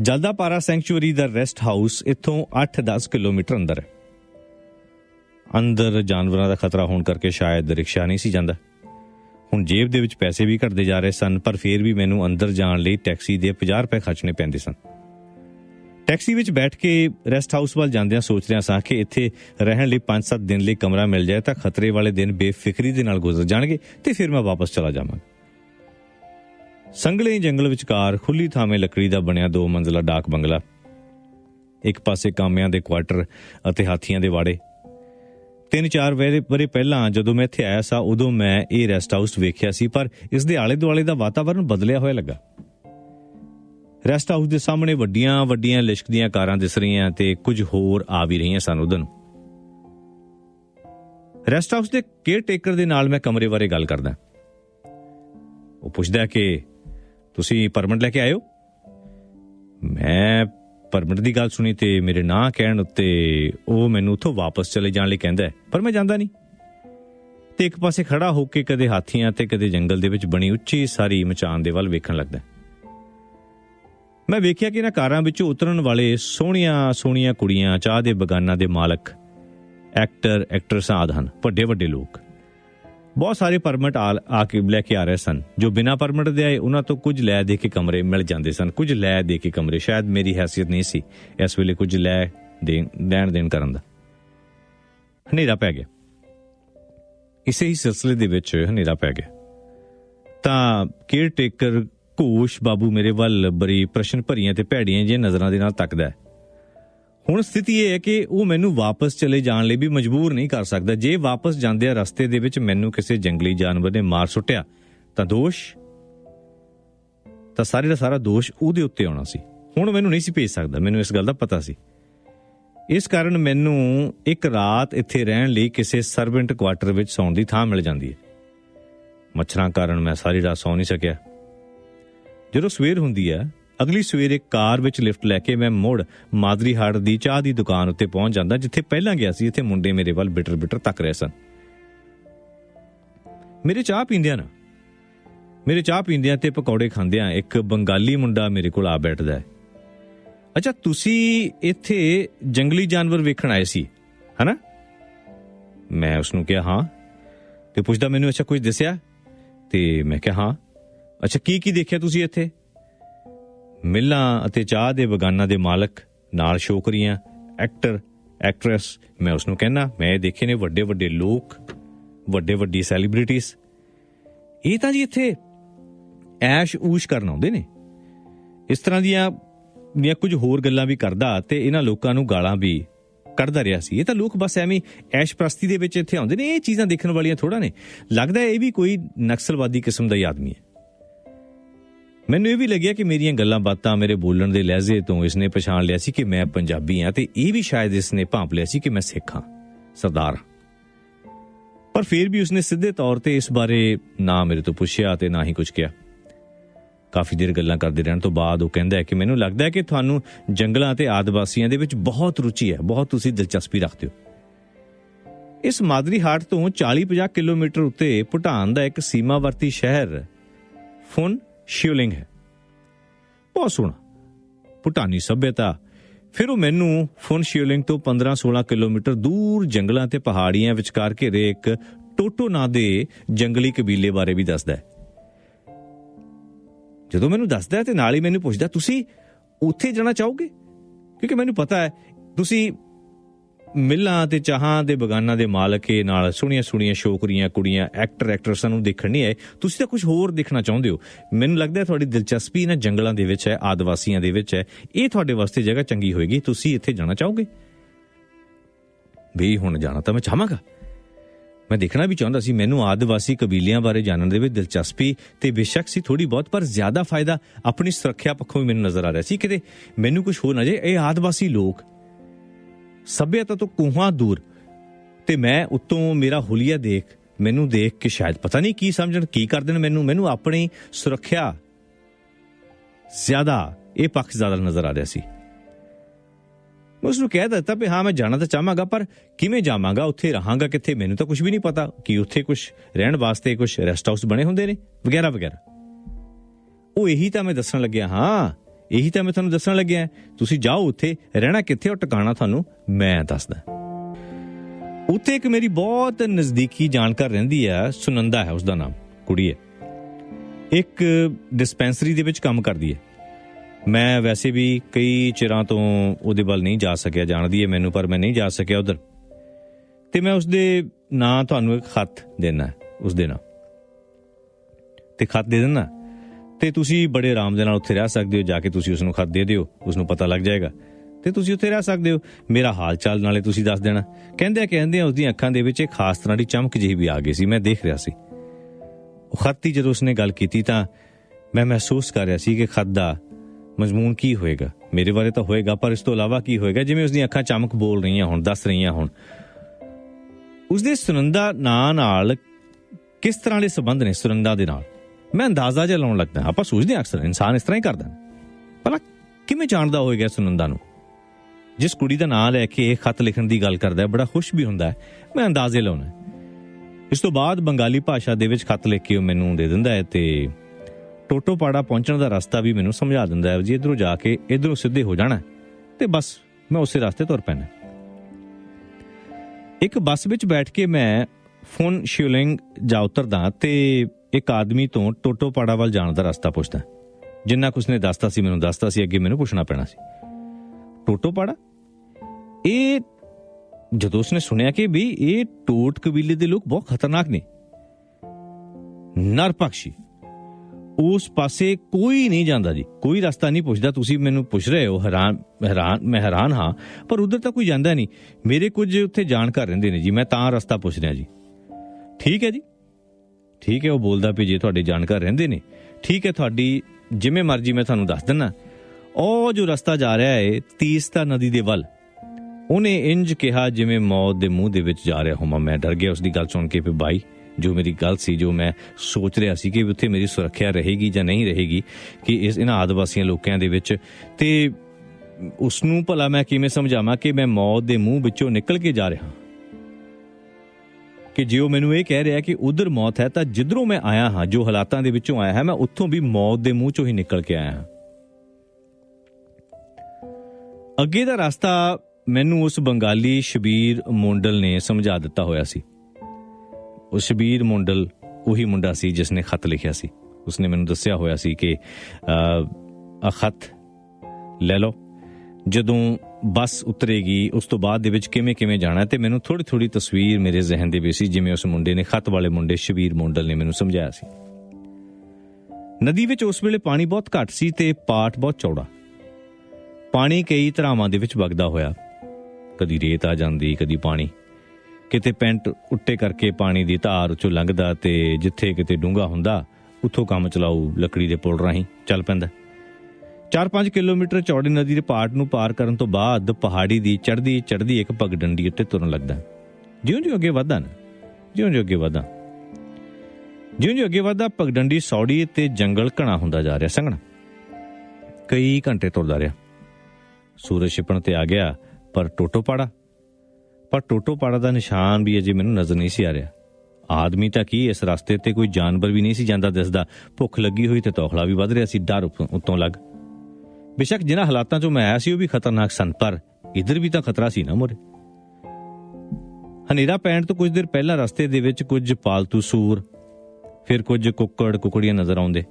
S1: ਜਲਦਾਪਾਰਾ ਸੈਂਚੁਰੀ ਦਾ ਰੈਸਟ ਹਾਊਸ ਇੱਥੋਂ 8-10 ਕਿਲੋਮੀਟਰ ਅੰਦਰ ਹੈ। ਅੰਦਰ ਜਾਨਵਰਾਂ ਦਾ ਖਤਰਾ ਹੋਣ ਕਰਕੇ ਸ਼ਾਇਦ ਰਿਕਸ਼ਾ ਨਹੀਂ ਸੀ ਜਾਂਦਾ। ਹੁਣ ਜੇਬ ਦੇ ਵਿੱਚ ਪੈਸੇ ਵੀ ਘਟਦੇ ਜਾ ਰਹੇ ਸਨ, ਪਰ ਫਿਰ ਵੀ ਮੈਨੂੰ ਅੰਦਰ ਜਾਣ ਲਈ ਟੈਕਸੀ ਦੇ 50 ਰੁਪਏ ਖਰਚਣੇ ਪੈਂਦੇ ਸਨ। ਟੈਕਸੀ ਵਿੱਚ ਬੈਠ ਕੇ ਰੈਸਟ ਹਾਊਸ ਵੱਲ ਜਾਂਦਿਆਂ ਸੋਚ ਰਿਹਾ ਸਾਂ ਕਿ ਇੱਥੇ ਰਹਿਣ ਲਈ 5-7 ਦਿਨ ਲਈ ਕਮਰਾ ਮਿਲ ਜਾਏ ਤਾਂ ਖਤਰੇ ਵਾਲੇ ਦਿਨ ਬੇਫਿਕਰੀ ਦੇ ਨਾਲ ਗੁਜ਼ਰ ਜਾਣਗੇ ਤੇ ਫਿਰ ਮੈਂ ਵਾਪਸ ਚਲਾ ਜਾਵਾਂਗਾ ਸੰਗਲੇ ਜੰਗਲ ਵਿਚਕਾਰ ਖੁੱਲੀ ਥਾਵੇਂ ਲੱਕੜੀ ਦਾ ਬਣਿਆ ਦੋ ਮੰਜ਼ਲਾ ਡਾਕ ਬੰਗਲਾ। ਇੱਕ ਪਾਸੇ ਕਾਮਿਆਂ ਦੇ ਕੁਆਟਰ ਅਤੇ ਹਾਥੀਆਂ ਦੇ ਵਾੜੇ। ਤਿੰਨ ਚਾਰ ਵਰੇ ਪਹਿਲਾਂ ਜਦੋਂ ਮੈਂ ਇੱਥੇ ਆਇਆ ਸਾਂ ਉਦੋਂ ਮੈਂ ਇਹ ਰੈਸਟ ਹਾਊਸ ਵੇਖਿਆ ਸੀ ਪਰ ਇਸ ਦੇ ਆਲੇ ਦੁਆਲੇ ਦਾ ਵਾਤਾਵਰਣ ਬਦਲਿਆ ਹੋਇਆ ਲੱਗਾ। ਰੈਸਟ ਹਾਊਸ ਦੇ ਸਾਹਮਣੇ ਵੱਡੀਆਂ ਵੱਡੀਆਂ ਲਿਸ਼ਕਦੀਆਂ ਕਾਰਾਂ ਦਿਸ ਰਹੀਆਂ ਤੇ ਕੁਝ ਹੋਰ ਆ ਵੀ ਰਹੀਆਂ ਸਨ ਉਦੋਂ ਰੈਸਟ ਹਾਊਸ ਦੇ ਕੇਅਰ ਟੇਕਰ ਦੇ ਨਾਲ ਮੈਂ ਕਮਰੇ ਬਾਰੇ ਗੱਲ ਕਰਦਾ। ਉਹ ਪੁੱਛਦਾ ਕਿ ਤੁਸੀਂ ਪਰਮਿਟ ਲੈ ਕੇ ਆਇਓ ਮੈਂ ਪਰਮਿਟ ਦੀ ਗੱਲ ਸੁਣੀ ਤੇ ਮੇਰੇ ਨਾਂ ਕਹਿਣ ਉੱਤੇ ਉਹ ਮੈਨੂੰ ਉੱਥੋਂ ਵਾਪਸ ਚਲੇ ਜਾਣ ਲਈ ਕਹਿੰਦਾ ਪਰ ਮੈਂ ਜਾਂਦਾ ਨਹੀਂ। ਤੇ ਇੱਕ ਪਾਸੇ ਖੜਾ ਹੋ ਕੇ ਕਦੇ ਹਾਥੀਆਂ ਤੇ ਕਦੇ ਜੰਗਲ ਦੇ ਵਿੱਚ ਬਣੀ ਉੱਚੀ ਸਾਰੀ ਮਚਾਨ ਦੇ ਵੱਲ ਵੇਖਣ ਲੱਗਦਾ ਮੈਂ ਵੇਖਿਆ ਕਿ ਇਹਨਾਂ ਕਾਰਾਂ ਵਿੱਚੋਂ ਉਤਰਨ ਵਾਲੇ ਸੋਹਣੀਆਂ ਸੋਹਣੀਆਂ ਕੁੜੀਆਂ, ਚਾਹ ਦੇ ਬਗਾਨਾਂ ਦੇ ਮਾਲਕ, ਐਕਟਰ ਐਕਟਰਸਾਂ ਆਦ ਹਨ, ਵੱਡੇ ਵੱਡੇ ਲੋਕ। ਬਹੁਤ ਸਾਰੇ ਪਰਮਿਟ ਆ ਆ ਕੇ ਲੈ ਕੇ ਆ ਰਹੇ ਸਨ। ਜੋ ਬਿਨਾਂ ਪਰਮਿਟ ਦੇ ਆਏ, ਉਹਨਾਂ ਤੋਂ ਕੁਝ ਲੈ ਦੇ ਕੇ ਕਮਰੇ ਮਿਲ ਜਾਂਦੇ ਸਨ। ਕੁਝ ਲੈ ਦੇ ਕੇ ਕਮਰੇ। ਸ਼ਾਇਦ ਮੇਰੀ ਹੈਸੀਅਤ ਨਹੀਂ ਸੀ ਇਸ ਵੇਲੇ ਕੁਝ ਲੈ ਦੇਣ ਲੈਣ ਦੇਣ ਕਰਨ ਦਾ। ਹਨੇਰਾ ਪੈ ਗਿਆ। ਇਸੇ ਹੀ ਸਿਲਸਿਲੇ ਦੇ ਵਿੱਚ ਹਨੇਰਾ ਪੈ ਗਿਆ। ਤਾਂ ਕੇਅਰ ਟੇਕਰ ਘੋਸ਼ ਬਾਬੂ ਮੇਰੇ ਵੱਲ ਬੜੀ ਪ੍ਰਸ਼ਨ ਭਰੀਆਂ ਤੇ ਭੈੜੀਆਂ ਜਿਹੀਆਂ ਨਜ਼ਰਾਂ ਦੇ ਨਾਲ ਤੱਕਦਾ ਹੈ। ਹੁਣ ਸਥਿਤੀ ਇਹ ਹੈ ਕਿ ਉਹ ਮੈਨੂੰ ਵਾਪਸ ਚਲੇ ਜਾਣ ਲਈ ਵੀ ਮਜਬੂਰ ਨਹੀਂ ਕਰ ਸਕਦਾ। ਜੇ ਵਾਪਸ ਜਾਂਦੇ ਰਸਤੇ ਦੇ ਵਿੱਚ ਮੈਨੂੰ ਕਿਸੇ ਜੰਗਲੀ ਜਾਨਵਰ ਨੇ ਮਾਰ ਸੁੱਟਿਆ, ਤਾਂ ਦੋਸ਼, ਤਾਂ ਸਾਰੇ ਦਾ ਸਾਰਾ ਦੋਸ਼ ਉਹਦੇ ਉੱਤੇ ਆਉਣਾ ਸੀ। ਹੁਣ ਮੈਨੂੰ ਨਹੀਂ ਸੀ ਭੇਜ ਸਕਦਾ, ਮੈਨੂੰ ਇਸ ਗੱਲ ਦਾ ਪਤਾ ਸੀ। ਇਸ ਕਾਰਨ ਮੈਨੂੰ ਇੱਕ ਰਾਤ ਇੱਥੇ ਰਹਿਣ ਲਈ ਕਿਸੇ ਸਰਵੈਂਟ ਕੁਆਟਰ ਵਿੱਚ ਸੌਣ ਦੀ ਥਾਂ ਮਿਲ ਜਾਂਦੀ ਹੈ। ਮੱਛਰਾਂ ਕਾਰਨ ਮੈਂ ਸਾਰੀ ਰਾਤ ਸੌ ਨਹੀਂ ਸਕਿਆ। ਜਦੋਂ ਸਵੇਰ ਹੁੰਦੀ ਹੈ, ਅਗਲੀ ਸਵੇਰੇ ਕਾਰ ਵਿੱਚ ਲਿਫਟ ਲੈ ਕੇ ਮੈਂ ਮੁੜ ਮਾਦਰੀ ਹਾਟ ਦੀ ਚਾਹ ਦੀ ਦੁਕਾਨ ਉੱਤੇ ਪਹੁੰਚ ਜਾਂਦਾ, ਜਿੱਥੇ ਪਹਿਲਾਂ ਗਿਆ ਸੀ, ਇੱਥੇ ਮੁੰਡੇ ਮੇਰੇ ਵੱਲ ਬਿਟਰ ਬਿਟਰ ਤੱਕ ਰਹੇ ਸਨ। ਮੇਰੇ ਚਾਹ ਪੀਂਦਿਆਂ ਨਾ ਮੇਰੇ ਚਾਹ ਪੀਂਦਿਆਂ ਤੇ ਪਕੌੜੇ ਖਾਂਦਿਆਂ ਇੱਕ ਬੰਗਾਲੀ ਮੁੰਡਾ ਮੇਰੇ ਕੋਲ ਆ ਬੈਠਦਾ ਹੈ। ਅੱਛਾ, ਤੁਸੀਂ ਇੱਥੇ ਜੰਗਲੀ ਜਾਨਵਰ ਵੇਖਣ ਆਏ ਸੀ, ਹਨਾ? ਮੈਂ ਉਸ ਨੂੰ ਕਿਹਾ, ਹਾਂ। ਤੇ ਪੁੱਛਦਾ, ਮੈਨੂੰ ਅੱਛਾ ਕੁਝ ਦੱਸਿਆ? ਤੇ ਮੈਂ ਕਿਹਾ, ਹਾਂ। ਅੱਛਾ, ਕੀ ਕੀ ਦੇਖਿਆ ਤੁਸੀਂ ਇੱਥੇ? ਮਿੱਲਾਂ ਅਤੇ ਚਾਹ ਦੇ ਬਗਾਨਾਂ ਦੇ ਮਾਲਕ, ਨਾਲ ਸ਼ੋਕਰੀਆਂ, ਐਕਟਰ, ਐਕਟਰੈਸ, ਮੈਂ ਉਸ ਨੂੰ ਕਹਿਣਾ ਮੈਂ ਦੇਖੇ ਨੇ ਵੱਡੇ ਵੱਡੇ ਲੋਕ, ਵੱਡੇ ਵੱਡੀ ਸੈਲੀਬ੍ਰਿਟੀਜ਼। ਇਹ ਤਾਂ ਜੀ ਇੱਥੇ ਐਸ਼ ਊਸ਼ ਕਰਨ ਆਉਂਦੇ ਨੇ। ਇਸ ਤਰ੍ਹਾਂ ਦੀਆਂ ਦੀਆਂ ਕੁਝ ਹੋਰ ਗੱਲਾਂ ਵੀ ਕਰਦਾ ਤੇ ਇਹਨਾਂ ਲੋਕਾਂ ਨੂੰ ਗਾਲਾਂ ਵੀ ਕੱਢਦਾ ਰਿਹਾ ਸੀ। ਇਹ ਤਾਂ ਲੋਕ ਬਸ ਐਵੇਂ ਐਸ਼ ਪ੍ਰਸਤੀ ਦੇ ਵਿੱਚ ਇੱਥੇ ਆਉਂਦੇ ਨੇ, ਇਹ ਚੀਜ਼ਾਂ ਦੇਖਣ ਵਾਲੀਆਂ ਥੋੜਾ ਨੇ। ਲੱਗਦਾ ਇਹ ਵੀ ਕੋਈ ਨਕਸਲਵਾਦੀ ਕਿਸਮ ਦਾ ਹੀ ਆਦਮੀ ਹੈ। ਮੈਨੂੰ ਇਹ ਵੀ ਲੱਗਿਆ ਕਿ ਮੇਰੀਆਂ ਗੱਲਾਂ ਬਾਤਾਂ ਮੇਰੇ ਬੋਲਣ ਦੇ ਲਹਿਜ਼ੇ ਤੋਂ ਇਸਨੇ ਪਛਾਣ ਲਿਆ ਸੀ ਕਿ ਮੈਂ ਪੰਜਾਬੀ ਹਾਂ ਤੇ ਇਹ ਵੀ ਸ਼ਾਇਦ ਇਸਨੇ ਭਾਂਪ ਲਿਆ ਸੀ ਕਿ ਮੈਂ ਸਿੱਖ ਹਾਂ। ਸਰਦਾਰ। ਪਰ ਫਿਰ ਵੀ ਉਸਨੇ ਸਿੱਧੇ ਤੌਰ ਤੇ ਇਸ ਬਾਰੇ ਨਾ ਮੇਰੇ ਤੋਂ ਪੁੱਛਿਆ ਤੇ ਨਾ ਹੀ ਕੁਝ ਕਿਹਾ। ਕਾਫੀ ਦੇਰ ਗੱਲਾਂ ਕਰਦੇ ਰਹਿਣ ਤੋਂ ਬਾਅਦ ਉਹ ਕਹਿੰਦਾ ਹੈ ਕਿ ਮੈਨੂੰ ਲੱਗਦਾ ਹੈ ਕਿ ਤੁਹਾਨੂੰ ਜੰਗਲਾਂ ਤੇ ਆਦਿਵਾਸੀਆਂ ਦੇ ਵਿੱਚ ਬਹੁਤ ਰੁਚੀ ਹੈ, ਬਹੁਤ ਤੁਸੀਂ ਦਿਲਚਸਪੀ ਰੱਖਦੇ ਹੋ। ਇਸ ਮਾਦਰੀ ਹਾਟ ਤੋਂ 40-50 ਕਿਲੋਮੀਟਰ ਉੱਤੇ ਭੂਟਾਨ ਦਾ ਇੱਕ ਸੀਮਾਵਰਤੀ ਸ਼ਹਿਰ ਫੁਨ ਸ਼ਿਵਲਿੰਗ ਹੈ। ਬਹੁਤ ਸੋਹਣਾ। ਭੂਟਾਨੀ ਸਭਿਅਤਾ। ਫਿਰ ਉਹ ਮੈਨੂੰ ਫੁਨ ਸ਼ਿਵਲਿੰਗ ਤੋਂ 15-16 ਕਿਲੋਮੀਟਰ ਦੂਰ ਜੰਗਲਾਂ ਤੇ ਪਹਾੜੀਆਂ ਵਿਚਕਾਰ ਘਿਰੇ ਇੱਕ ਟੋਟੋ ਨਾਂ ਦੇ ਜੰਗਲੀ ਕਬੀਲੇ ਬਾਰੇ ਵੀ ਦੱਸਦਾ ਹੈ। ਜਦੋਂ ਮੈਨੂੰ ਦੱਸਦਾ ਹੈ ਤੇ ਨਾਲ ਹੀ ਮੈਨੂੰ ਪੁੱਛਦਾ, ਤੁਸੀਂ ਉੱਥੇ ਜਾਣਾ ਚਾਹੋਗੇ? ਕਿਉਂਕਿ ਮੈਨੂੰ ਪਤਾ ਹੈ, ਤੁਸੀਂ ਮਿੱਲਾਂ ਤੇ ਚਾਹਾਂ ਦੇ ਬਗਾਨਾਂ ਦੇ ਮਾਲਕ ਇਹ ਨਾਲ ਸੁਣੀਆਂ ਸੁਣੀਆਂ ਸ਼ੋਕਰੀਆਂ ਕੁੜੀਆਂ ਐਕਟਰ ਐਕਟਰਸਾਂ ਨੂੰ ਦੇਖਣ ਨਹੀਂ ਆਏ। ਤੁਸੀਂ ਤਾਂ ਕੁਝ ਹੋਰ ਦੇਖਣਾ ਚਾਹੁੰਦੇ ਹੋ। ਮੈਨੂੰ ਲੱਗਦਾ ਤੁਹਾਡੀ ਦਿਲਚਸਪੀ ਨਾ ਜੰਗਲਾਂ ਦੇ ਵਿੱਚ ਹੈ, ਆਦਿਵਾਸੀਆਂ ਦੇ ਵਿੱਚ ਹੈ। ਇਹ ਤੁਹਾਡੇ ਵਾਸਤੇ ਜਗ੍ਹਾ ਚੰਗੀ ਹੋਏਗੀ। ਤੁਸੀਂ ਇੱਥੇ ਜਾਣਾ ਚਾਹੋਗੇ? ਵੀ ਹੁਣ ਜਾਣਾ ਤਾਂ ਮੈਂ ਚਾਹਾਂਗਾ। ਮੈਂ ਦੇਖਣਾ ਵੀ ਚਾਹੁੰਦਾ ਸੀ, ਮੈਨੂੰ ਆਦਿਵਾਸੀ ਕਬੀਲਿਆਂ ਬਾਰੇ ਜਾਣਨ ਦੇ ਵਿੱਚ ਦਿਲਚਸਪੀ ਤੇ ਬੇਸ਼ੱਕ ਸੀ ਥੋੜੀ ਬਹੁਤ, ਪਰ ਜ਼ਿਆਦਾ ਫਾਇਦਾ ਆਪਣੀ ਸੁਰੱਖਿਆ ਪੱਖੋਂ ਵੀ ਮੈਨੂੰ ਨਜ਼ਰ ਆ ਰਿਹਾ ਸੀ। ਕਿਤੇ ਮੈਨੂੰ ਕੁਝ ਹੋ ਨਾ ਜੇ ਇਹ ਆਦਿਵਾਸੀ ਲੋਕ ਸਭਿਅਤਾ ਤੋਂ ਕੋਹਾਂ ਦੂਰ। ਤੇ ਮੈਂ ਉਤੋਂ ਮੇਰਾ ਹੁਲੀਆ ਦੇਖ, ਮੈਨੂੰ ਦੇਖ ਕੇ ਸ਼ਾਇਦ ਪਤਾ ਨਹੀਂ ਕੀ ਸਮਝਣ, ਕੀ ਕਰ ਦੇਣ ਮੈਨੂੰ ਮੈਨੂੰ ਆਪਣੀ ਸੁਰੱਖਿਆ ਜ਼ਿਆਦਾ, ਇਹ ਪੱਖ ਜ਼ਿਆਦਾ ਨਜ਼ਰ ਆ ਰਿਹਾ ਸੀ। ਮੈਂ ਉਸ ਨੂੰ ਕਹਿ ਦਿੱਤਾ ਵੀ ਹਾਂ, ਮੈਂ ਜਾਣਾ ਤਾਂ ਚਾਹਾਂਗਾ, ਪਰ ਕਿਵੇਂ ਜਾਵਾਂਗਾ, ਉੱਥੇ ਰਹਾਂਗਾ ਕਿੱਥੇ, ਮੈਨੂੰ ਤਾਂ ਕੁਝ ਵੀ ਨਹੀਂ ਪਤਾ ਕਿ ਉੱਥੇ ਕੁਝ ਰਹਿਣ ਵਾਸਤੇ ਕੁਝ ਰੈਸਟ ਹਾਊਸ ਬਣੇ ਹੁੰਦੇ ਨੇ, ਵਗੈਰਾ ਵਗੈਰਾ। ਉਹ ਇਹੀ ਤਾਂ ਮੈਂ ਦੱਸਣ ਲੱਗਿਆ, ਹਾਂ ਇਹੀ ਤਾਂ ਮੈਂ ਤੁਹਾਨੂੰ ਦੱਸਣ ਲੱਗਿਆ ਤੁਸੀਂ ਜਾਓ ਉੱਥੇ, ਰਹਿਣਾ ਕਿੱਥੇ ਉਹ ਟਿਕਾਣਾ ਤੁਹਾਨੂੰ ਮੈਂ ਦੱਸਦਾ। ਉੱਥੇ ਇੱਕ ਮੇਰੀ ਬਹੁਤ ਨਜ਼ਦੀਕੀ ਜਾਣਕਾਰ ਰਹਿੰਦੀ ਹੈ ਸੁਨੰਦਾ ਹੈ ਉਸ ਦਾ ਨਾਮ, ਕੁੜੀ ਹੈ। ਇੱਕ ਡਿਸਪੈਂਸਰੀ ਦੇ ਵਿੱਚ ਕੰਮ ਕਰਦੀ ਹੈ। ਮੈਂ ਵੈਸੇ ਵੀ ਕਈ ਚਿਰਾਂ ਤੋਂ ਉਹਦੇ ਵੱਲ ਨਹੀਂ ਜਾ ਸਕਿਆ, ਜਾਣਦੀ ਹੈ ਮੈਨੂੰ, ਪਰ ਮੈਂ ਨਹੀਂ ਜਾ ਸਕਿਆ ਉਧਰ। ਤੇ ਮੈਂ ਉਸ ਦੇ ਨਾਂ ਤੁਹਾਨੂੰ ਇੱਕ ਖੱਤ ਦੇਣਾ ਹੈ ਉਸ ਦੇ ਨਾਂ। ਤੇ ਖੱਤ ਦੇ ਦੇਣਾ ਤੇ ਤੁਸੀਂ ਬੜੇ ਆਰਾਮ ਦੇ ਨਾਲ ਉੱਥੇ ਰਹਿ ਸਕਦੇ ਹੋ, ਜਾ ਕੇ ਤੁਸੀਂ ਉਸ ਨੂੰ ਖਤ ਦੇ ਦਿਓ ਉਸ ਨੂੰ ਪਤਾ ਲੱਗ ਜਾਏਗਾ। ਤੇ ਤੁਸੀਂ ਉੱਥੇ ਰਹਿ ਸਕਦੇ ਹੋ। ਮੇਰਾ ਹਾਲ ਚਾਲ ਨਾਲੇ ਤੁਸੀਂ ਦੱਸ ਦੇਣਾ। ਕਹਿੰਦੇ ਕਹਿੰਦੇ ਉਸ ਦੀਆਂ ਅੱਖਾਂ ਦੇ ਵਿੱਚ ਇੱਕ ਖਾਸ ਤਰ੍ਹਾਂ ਦੀ ਚਮਕ ਜਿਹੀ ਵੀ ਆ ਗਈ ਸੀ, ਮੈਂ ਦੇਖ ਰਿਹਾ ਸੀ। ਉਹ ਖੱਤੀ ਜਦੋਂ ਉਸਨੇ ਗੱਲ ਕੀਤੀ ਤਾਂ ਮੈਂ ਮਹਿਸੂਸ ਕਰ ਰਿਹਾ ਸੀ ਕਿ ਖਤ ਦਾ ਮਜ਼ਮੂਨ ਕੀ ਹੋਏਗਾ। ਮੇਰੇ ਬਾਰੇ ਤਾਂ ਹੋਏਗਾ, ਪਰ ਇਸ ਤੋਂ ਇਲਾਵਾ ਕੀ ਹੋਏਗਾ, ਜਿਵੇਂ ਉਸ ਦੀਆਂ ਅੱਖਾਂ ਚਮਕ ਬੋਲ ਰਹੀਆਂ ਹੁਣ, ਦੱਸ ਰਹੀਆਂ ਹੁਣ। ਉਸ ਦੇ ਸੁਨੰਦਾ ਨਾਂ ਨਾਲ ਕਿਸ ਤਰ੍ਹਾਂ ਦੇ ਸਬੰਧ ਨੇ ਸੁਨੰਦਾ ਦੇ ਨਾਲ? ਮੈਂ ਅੰਦਾਜ਼ਾ ਜਿਹਾ ਲਾਉਣ ਲੱਗਦਾ ਆਪਾਂ ਸੋਚਦੇ ਹਾਂ ਅਕਸਰ ਇਨਸਾਨ ਇਸ ਤਰ੍ਹਾਂ ਹੀ ਕਰਦਾ ਪਰ ਕਿਵੇਂ ਜਾਣਦਾ ਹੋਏਗਾ ਸੁਨੰਦਾ ਨੂੰ? ਜਿਸ ਕੁੜੀ ਦਾ ਨਾਂ ਲੈ ਕੇ ਇਹ ਖਤ ਲਿਖਣ ਦੀ ਗੱਲ ਕਰਦਾ ਹੈ, ਬੜਾ ਖੁਸ਼ ਵੀ ਹੁੰਦਾ ਹੈ। ਮੈਂ ਅੰਦਾਜ਼ੇ ਲਾਉਣਾ ਇਸ ਤੋਂ ਬਾਅਦ ਬੰਗਾਲੀ ਭਾਸ਼ਾ ਦੇ ਵਿੱਚ ਖਤ ਲਿਖ ਕੇ ਉਹ ਮੈਨੂੰ ਦੇ ਦਿੰਦਾ ਹੈ ਤੇ ਟੋਟੋ ਪਾੜਾ ਪਹੁੰਚਣ ਦਾ ਰਸਤਾ ਵੀ ਮੈਨੂੰ ਸਮਝਾ ਦਿੰਦਾ ਹੈ। ਜੀ ਇਧਰੋਂ ਜਾ ਕੇ ਇਧਰੋਂ ਸਿੱਧੇ ਹੋ ਜਾਣਾ ਤੇ ਬਸ ਮੈਂ ਉਸੇ ਰਸਤੇ ਤੁਰ ਪੈਣਾ ਇੱਕ ਬੱਸ ਵਿੱਚ ਬੈਠ ਕੇ ਮੈਂ ਫੋਨ ਸ਼ਿਵਲਿੰਗ ਜਾ ਉਤਰਦਾ ਤੇ ਇੱਕ ਆਦਮੀ ਤੋਂ ਟੋਟੋ ਪਾੜਾ ਵੱਲ ਜਾਣ ਦਾ ਰਸਤਾ ਪੁੱਛਦਾ ਜਿੰਨਾ ਕੁ ਨੇ ਦੱਸਤਾ ਸੀ, ਮੈਨੂੰ ਦੱਸਤਾ ਸੀ, ਅੱਗੇ ਮੈਨੂੰ ਪੁੱਛਣਾ ਪੈਣਾ ਸੀ। ਟੋਟੋ ਪਾੜਾ? ਇਹ ਜਦੋਂ ਉਸਨੇ ਸੁਣਿਆ ਕਿ ਵੀ ਇਹ ਟੋਟ ਕਬੀਲੇ ਦੇ ਲੋਕ ਬਹੁਤ ਖਤਰਨਾਕ ਨੇ ਨਰਪਖਸ਼ੀ ਉਸ ਪਾਸੇ ਕੋਈ ਨਹੀਂ ਜਾਂਦਾ ਜੀ, ਕੋਈ ਰਸਤਾ ਨਹੀਂ ਪੁੱਛਦਾ। ਤੁਸੀਂ ਮੈਨੂੰ ਪੁੱਛ ਰਹੇ ਹੋ, ਹੈਰਾਨ ਹੈਰਾਨ, ਮੈਂ ਹੈਰਾਨ ਹਾਂ, ਪਰ ਉਧਰ ਤਾਂ ਕੋਈ ਜਾਂਦਾ ਨਹੀਂ। ਮੇਰੇ ਕੁਝ ਉੱਥੇ ਜਾਣਕਾਰ ਰਹਿੰਦੇ ਨੇ ਜੀ, ਮੈਂ ਤਾਂ ਰਸਤਾ ਪੁੱਛ ਰਿਹਾ ਜੀ। ਠੀਕ ਹੈ ਜੀ? ਠੀਕ ਹੈ, ਉਹ ਬੋਲਦਾ ਵੀ ਜੇ ਤੁਹਾਡੇ ਜਾਣਕਾਰ ਰਹਿੰਦੇ ਨੇ ਠੀਕ ਹੈ, ਤੁਹਾਡੀ ਜਿਵੇਂ ਮਰਜ਼ੀ ਮੈਂ ਤੁਹਾਨੂੰ ਦੱਸ ਦਿੰਨਾ। ਉਹ ਜੋ ਰਸਤਾ ਜਾ ਰਿਹਾ ਹੈ ਤੀਸਤਾ ਨਦੀ ਦੇ ਵੱਲ, ਉਹਨੇ ਇੰਜ ਕਿਹਾ ਜਿਵੇਂ ਮੌਤ ਦੇ ਮੂੰਹ ਦੇ ਵਿੱਚ ਜਾ ਰਿਹਾ ਹੋਵਾਂ। ਮੈਂ ਡਰ ਗਿਆ ਉਸ ਦੀ ਗੱਲ ਸੁਣ ਕੇ ਵੀ ਬਾਈ, ਜੋ ਮੇਰੀ ਗੱਲ ਸੀ, ਜੋ ਮੈਂ ਸੋਚ ਰਿਹਾ ਸੀ ਕਿ ਉੱਥੇ ਮੇਰੀ ਸੁਰੱਖਿਆ ਰਹੇਗੀ ਜਾਂ ਨਹੀਂ ਰਹੇਗੀ, ਕਿ ਇਸ ਇਹਨਾਂ ਆਦਿਵਾਸੀਆਂ ਲੋਕਾਂ ਦੇ ਵਿੱਚ, ਤੇ ਉਸ ਨੂੰ ਭਲਾ ਮੈਂ ਕਿਵੇਂ ਸਮਝਾਵਾਂ ਕਿ ਮੈਂ ਮੌਤ ਦੇ ਮੂੰਹ ਵਿੱਚੋਂ ਨਿਕਲ ਕੇ ਜਾ ਰਿਹਾ ਕਿ ਜੇ ਉਹ ਮੈਨੂੰ ਇਹ ਕਹਿ ਰਿਹਾ ਕਿ ਉਧਰ ਮੌਤ ਹੈ ਤਾਂ ਜਿੱਧਰੋਂ ਮੈਂ ਆਇਆ ਹਾਂ, ਜੋ ਹਾਲਾਤਾਂ ਦੇ ਵਿੱਚੋਂ ਆਇਆ ਹਾਂ, ਮੈਂ ਉੱਥੋਂ ਵੀ ਮੌਤ ਦੇ ਮੂੰਹ ਚੋਂ ਹੀ ਨਿਕਲ ਕੇ ਆਇਆ ਹਾਂ। ਅੱਗੇ ਦਾ ਰਸਤਾ ਮੈਨੂੰ ਉਸ ਬੰਗਾਲੀ ਸ਼ਬੀਰ ਮੁੰਡਲ ਨੇ ਸਮਝਾ ਦਿੱਤਾ ਹੋਇਆ ਸੀ। ਉਹ ਸ਼ਬੀਰ ਮੁੰਡਲ ਉਹੀ ਮੁੰਡਾ ਸੀ ਜਿਸ ਨੇ ਖੱਤ ਲਿਖਿਆ ਸੀ। ਉਸਨੇ ਮੈਨੂੰ ਦੱਸਿਆ ਹੋਇਆ ਸੀ ਕਿ ਆ ਖੱਤ ਲੈ ਲਓ। ਜਦੋਂ ਬੱਸ ਉਤਰੇਗੀ, ਉਸ ਤੋਂ ਬਾਅਦ ਦੇ ਵਿੱਚ ਕਿਵੇਂ ਕਿਵੇਂ ਜਾਣਾ ਤੇ ਮੈਨੂੰ ਥੋੜੀ ਥੋੜੀ ਤਸਵੀਰ ਮੇਰੇ ਜ਼ਿਹਨ ਦੇ ਵਿੱਚ ਸੀ, ਜਿਵੇਂ ਉਸ ਮੁੰਡੇ ਨੇ, ਖੱਤ ਵਾਲੇ ਮੁੰਡੇ ਸ਼ਬੀਰ ਮੁੰਡਲ ਨੇ ਮੈਨੂੰ ਸਮਝਾਇਆ ਸੀ। ਨਦੀ ਵਿੱਚ ਉਸ ਵੇਲੇ ਪਾਣੀ ਬਹੁਤ ਘੱਟ ਸੀ ਤੇ ਪਾਟ ਬਹੁਤ ਚੌੜਾ। ਪਾਣੀ ਕਈ ਧਰਾਵਾਂ ਦੇ ਵਿੱਚ ਵਗਦਾ ਹੋਇਆ। ਕਦੀ ਰੇਤ ਆ ਜਾਂਦੀ, ਕਦੀ ਪਾਣੀ। ਕਿਤੇ ਪੈਂਟ ਉੱਟੇ ਕਰਕੇ ਪਾਣੀ ਦੀ ਧਾਰ ਉੱਚੋਂ ਲੰਘਦਾ ਤੇ ਜਿੱਥੇ ਕਿਤੇ ਡੂੰਗਾ ਹੁੰਦਾ, ਉੱਥੋਂ ਕੰਮ ਚਲਾਉ ਲੱਕੜੀ ਦੇ ਪੁਲ ਰਾਹੀਂ ਚੱਲ ਪੈਂਦਾ। 4-5 ਕਿਲੋਮੀਟਰ ਚੌੜੀ ਨਦੀ ਦੇ ਪਾਟ ਨੂੰ ਪਾਰ ਕਰਨ ਤੋਂ ਬਾਅਦ ਪਹਾੜੀ ਦੀ ਚੜ੍ਹਦੀ ਚੜ੍ਹਦੀ ਇੱਕ ਪਗਡੰਡੀ ਉੱਤੇ ਤੁਰਨ ਲੱਗਦਾ। ਜਿਉਂ-ਜਿਉਂ ਅੱਗੇ ਵਧਦਾ ਨਾ, ਜਿਉਂ-ਜਿਉਂ ਅੱਗੇ ਵਧਦਾ। ਜਿਉਂ-ਜਿਉਂ ਅੱਗੇ ਵਧਦਾ ਪਗਡੰਡੀ ਸੌੜੀ ਤੇ ਜੰਗਲ ਘਣਾ ਹੁੰਦਾ ਜਾ ਰਿਹਾ, ਸੰਘਣਾ। ਕਈ ਘੰਟੇ ਤੁਰਦਾ ਰਿਹਾ। ਸੂਰਜ ਛਿਪਣ ਤੇ ਆ ਗਿਆ, ਪਰ ਟੋਟੋ ਪਾੜਾ ਪਰ ਟੋਟੋ ਪਾੜਾ ਦਾ ਨਿਸ਼ਾਨ ਵੀ ਅਜੇ ਮੈਨੂੰ ਨਜ਼ਰ ਨਹੀਂ ਸੀ ਆ ਰਿਹਾ। ਆਦਮੀ ਤਾਂ ਕੀ ਇਸ ਰਸਤੇ ਤੇ ਕੋਈ ਜਾਨਵਰ ਵੀ ਨਹੀਂ ਸੀ ਜਾਂਦਾ ਦਿਸਦਾ। ਭੁੱਖ ਲੱਗੀ ਹੋਈ ਤੇ ਤੌਖਲਾ ਵੀ ਵੱਧ ਰਿਹਾ ਸੀ, ਡਰ ਉੱਤੋਂ ਲੱਗ। ਬੇਸ਼ੱਕ ਜਿਨ੍ਹਾਂ ਹਾਲਾਤਾਂ 'ਚੋਂ ਮੈਂ ਆਇਆ ਸੀ, ਉਹ ਵੀ ਖਤਰਨਾਕ ਸਨ, ਪਰ ਇਧਰ ਵੀ ਤਾਂ ਖਤਰਾ ਸੀ ਨਾ ਮੋਰੇ। ਹਨੇਰਾ ਪੈਣ ਤੋਂ ਕੁਝ ਦਿਨ ਪਹਿਲਾਂ ਰਸਤੇ ਦੇ ਵਿੱਚ ਕੁਝ ਪਾਲਤੂ ਸੂਰ, ਫਿਰ ਕੁਝ ਕੁੱਕੜ ਕੁਕੜੀਆਂ ਨਜ਼ਰ ਆਉਂਦੇ।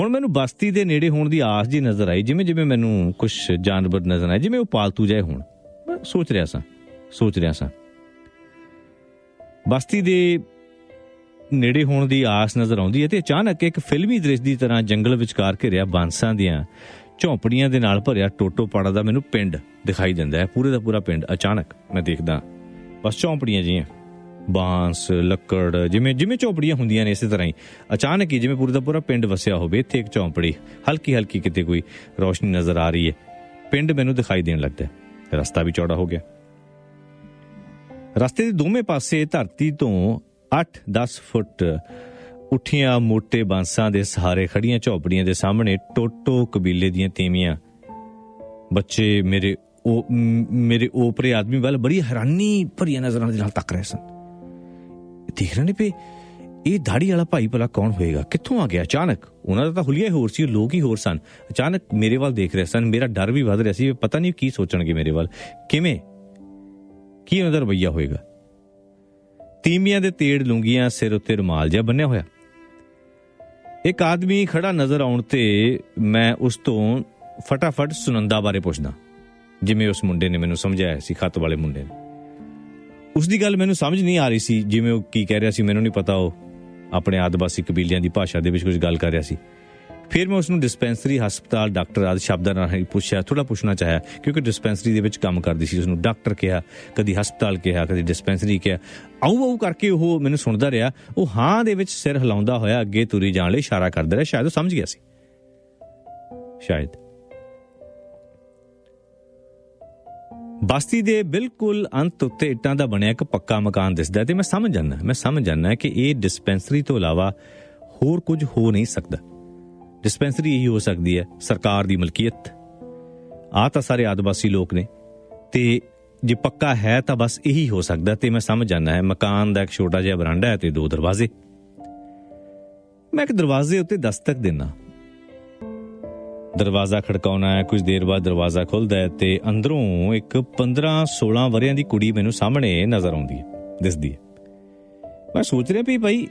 S1: ਹੁਣ ਮੈਨੂੰ ਬਸਤੀ ਦੇ ਨੇੜੇ ਹੋਣ ਦੀ ਆਸ ਜੀ ਨਜ਼ਰ ਆਈ, ਜਿਵੇਂ ਜਿਵੇਂ ਮੈਨੂੰ ਕੁਝ ਜਾਨਵਰ ਨਜ਼ਰ ਆਏ, ਜਿਵੇਂ ਉਹ ਪਾਲਤੂ ਜਾਏ ਹੋਣ। ਮੈਂ ਸੋਚ ਰਿਹਾ ਸਾਂ, ਸੋਚ ਰਿਹਾ ਸਾਂ। ਬਸਤੀ ਦੇ ਨੇੜੇ ਹੋਣ ਦੀ ਆਸ ਨਜ਼ਰ ਆਉਂਦੀ ਹੈ ਤੇ ਅਚਾਨਕ ਇੱਕ ਫਿਲਮੀ ਦ੍ਰਿਸ਼ ਦੀ ਤਰ੍ਹਾਂ ਜੰਗਲ ਵਿਚਕਾਰ ਘਿਰਿਆ ਬਾਂਸਾਂ ਦੀਆਂ ਝੌਂਪੜੀਆਂ ਦੇ ਨਾਲ ਭਰਿਆ ਟੋਟੋ ਪਾੜਾ ਦਾ ਮੈਨੂੰ ਪਿੰਡ ਦਿਖਾਈ ਦਿੰਦਾ ਹੈ। ਪੂਰੇ ਦਾ ਪੂਰਾ ਪਿੰਡ ਅਚਾਨਕ ਮੈਂ ਦੇਖਦਾ ਬਸ ਝੌਂਪੜੀਆਂ ਜੀਆਂ ਬਾਂਸ, ਲੱਕੜ, ਜਿਵੇਂ ਜਿਵੇਂ ਝੌਂਪੜੀਆਂ ਹੁੰਦੀਆਂ ਨੇ ਇਸੇ ਤਰ੍ਹਾਂ ਹੀ। ਅਚਾਨਕ ਹੀ ਜਿਵੇਂ ਪੂਰੇ ਦਾ ਪੂਰਾ ਪਿੰਡ ਵਸਿਆ ਹੋਵੇ, ਇੱਥੇ ਇੱਕ ਝੌਂਪੜੀ ਹਲਕੀ ਹਲਕੀ ਕਿਤੇ ਕੋਈ ਰੋਸ਼ਨੀ ਨਜ਼ਰ ਆ ਰਹੀ ਹੈ। ਪਿੰਡ ਮੈਨੂੰ ਦਿਖਾਈ ਦੇਣ ਲੱਗਦਾ ਹੈ। ਰਸਤਾ ਵੀ ਚੌੜਾ ਹੋ ਗਿਆ। ਰਸਤੇ ਦੇ ਦੋਵੇਂ ਪਾਸੇ ਧਰਤੀ ਤੋਂ 8-10 ਫੁੱਟ ਉੱਠੀਆਂ ਮੋਟੇ ਬਾਂਸਾਂ ਦੇ ਸਹਾਰੇ ਖੜੀਆਂ ਝੌਪੜੀਆਂ ਦੇ ਸਾਹਮਣੇ ਟੋਟੋ ਕਬੀਲੇ ਦੀਆਂ ਤੀਵੀਆਂ। ਬੱਚੇ ਮੇਰੇ ਉਹ ਮੇਰੇ ਓਪਰੇ ਆਦਮੀ ਵੱਲ ਬੜੀ ਹੈਰਾਨੀ ਭਰੀਆਂ ਨਜ਼ਰਾਂ ਦੇ ਨਾਲ ਤੱਕ ਰਹੇ ਸਨ। ਦੇਖ ਰਹੇ ਨੇ ਵੀ ਇਹ ਦਾੜੀ ਵਾਲਾ ਭਾਈ ਭਲਾ ਕੌਣ ਹੋਏਗਾ? ਕਿੱਥੋਂ ਆ ਗਿਆ? ਅਚਾਨਕ ਉਹਨਾਂ ਦਾ ਤਾਂ ਹੁਲੀਆ ਹੋਰ ਸੀ ਲੋਕ ਹੀ ਹੋਰ ਸਨ। ਅਚਾਨਕ ਮੇਰੇ ਵੱਲ ਦੇਖ ਰਹੇ ਸਨ, ਮੇਰਾ ਡਰ ਵੀ ਵੱਧ ਰਿਹਾ ਸੀ ਪਤਾ ਨਹੀਂ ਕੀ ਸੋਚਣਗੇ ਮੇਰੇ ਵੱਲ। ਕਿਵੇਂ? ਕੀ ਉਹਨਾਂ ਦਾ ਰਵਈਆ ਹੋਏਗਾ? ਤੀਮੀਆਂ ਦੇ ਤੇੜ ਲੂੰਗੀਆਂ ਸਿਰ ਉੱਤੇ ਰੁਮਾਲ ਜਿਹਾ ਬੰਨਿਆ ਹੋਇਆ। ਇੱਕ ਆਦਮੀ ਖੜਾ ਨਜ਼ਰ ਆਉਣ ਤੇ ਮੈਂ ਉਸ ਤੋਂ ਫਟਾਫਟ ਸੁਨੰਦਾ ਬਾਰੇ ਪੁੱਛਦਾ, ਜਿਵੇਂ ਉਸ ਮੁੰਡੇ ਨੇ ਮੈਨੂੰ ਸਮਝਾਇਆ ਸੀ, ਖੱਤ ਵਾਲੇ ਮੁੰਡੇ ਨੇ। ਉਸ ਦੀ ਗੱਲ ਮੈਨੂੰ ਸਮਝ ਨਹੀਂ ਆ ਰਹੀ ਸੀ, ਜਿਵੇਂ ਉਹ ਕੀ ਕਹਿ ਰਿਹਾ ਸੀ, ਮੈਨੂੰ ਨਹੀਂ ਪਤਾ ਉਹ ਆਪਣੇ ਆਦਿਵਾਸੀ ਕਬੀਲਿਆਂ ਦੀ ਭਾਸ਼ਾ ਦੇ ਵਿੱਚ ਕੁਝ ਗੱਲ ਕਰ ਰਿਹਾ ਸੀ। ਫਿਰ ਮੈਂ ਉਸ ਨੂੰ ਡਿਸਪੈਂਸਰੀ ਹਸਪਤਾਲ ਡਾਕਟਰ ਆਦਿ ਸ਼ਬਦਾਂ ਨਾਲ ਹੀ ਪੁੱਛਿਆ ਥੋੜਾ ਪੁੱਛਣਾ ਚਾਹਿਆ, ਕਿਉਂਕਿ ਡਿਸਪੈਂਸਰੀ ਦੇ ਵਿੱਚ ਕੰਮ ਕਰਦੀ ਸੀ ਉਸ ਨੂੰ ਡਾਕਟਰ ਕਿਹਾ, ਕਦੀ ਹਸਪਤਾਲ ਕਿਹਾ, ਕਦੀ ਡਿਸਪੈਂਸਰੀ ਕਿਹਾ। ਆਉ ਆਉ ਕਰਕੇ ਉਹ ਮੈਨੂੰ ਸੁਣਦਾ ਰਿਹਾ, ਉਹ ਹਾਂ ਦੇ ਵਿੱਚ ਸਿਰ ਹਿਲਾਉਂਦਾ ਹੋਇਆ ਅੱਗੇ ਤੁਰੀ ਜਾਣ ਲਈ ਇਸ਼ਾਰਾ ਕਰਦਾ ਰਿਹਾ, ਸ਼ਾਇਦ ਉਹ ਸਮਝ ਗਿਆ ਸੀ। ਸ਼ਾਇਦ। ਬਸਤੀ ਦੇ ਬਿਲਕੁਲ ਅੰਤ ਉੱਤੇ ਇੱਟਾਂ ਦਾ ਬਣਿਆ ਇੱਕ ਪੱਕਾ ਮਕਾਨ ਦਿਸਦਾ ਤੇ ਮੈਂ ਸਮਝ ਜਾਂਦਾ, ਮੈਂ ਸਮਝ ਜਾਂਦਾ ਕਿ ਇਹ ਡਿਸਪੈਂਸਰੀ ਤੋਂ ਇਲਾਵਾ ਹੋਰ ਕੁਝ ਹੋ ਨਹੀਂ ਸਕਦਾ। ਡਿਸਪੈਂਸਰੀ ਇਹੀ ਹੋ ਸਕਦੀ ਹੈ, ਸਰਕਾਰ ਦੀ ਮਲਕੀਅਤ। ਆ ਤਾਂ ਸਾਰੇ ਆਦਿਵਾਸੀ ਲੋਕ ਨੇ। ਤੇ ਜੇ ਪੱਕਾ ਹੈ ਤਾਂ ਬਸ ਇਹੀ ਹੋ ਸਕਦਾ ਤੇ ਮੈਂ ਸਮਝ ਜਾਂਦਾ ਹੈ, ਮਕਾਨ ਦਾ ਇੱਕ ਛੋਟਾ ਜਿਹਾ ਬਰਾਂਡਾ ਹੈ ਤੇ ਦੋ ਦਰਵਾਜ਼ੇ। ਮੈਂ ਇੱਕ ਦਰਵਾਜ਼ੇ ਉੱਤੇ ਦਸਤਕ ਦਿੰਨਾ ਦਰਵਾਜ਼ਾ ਖੜਕਾਉਣਾ ਹੈ, ਕੁਝ ਦੇਰ ਬਾਅਦ ਦਰਵਾਜ਼ਾ ਖੁੱਲਦਾ ਹੈ ਤੇ ਅੰਦਰੋਂ ਇੱਕ 15-16 ਵਰਿਆਂ ਦੀ ਕੁੜੀ ਮੈਨੂੰ ਸਾਹਮਣੇ ਨਜ਼ਰ ਆਉਂਦੀ ਹੈ, ਦਿਸਦੀ ਹੈ। ਮੈਂ ਸੋਚ ਰਿਹਾ ਵੀ ਭਾਈ,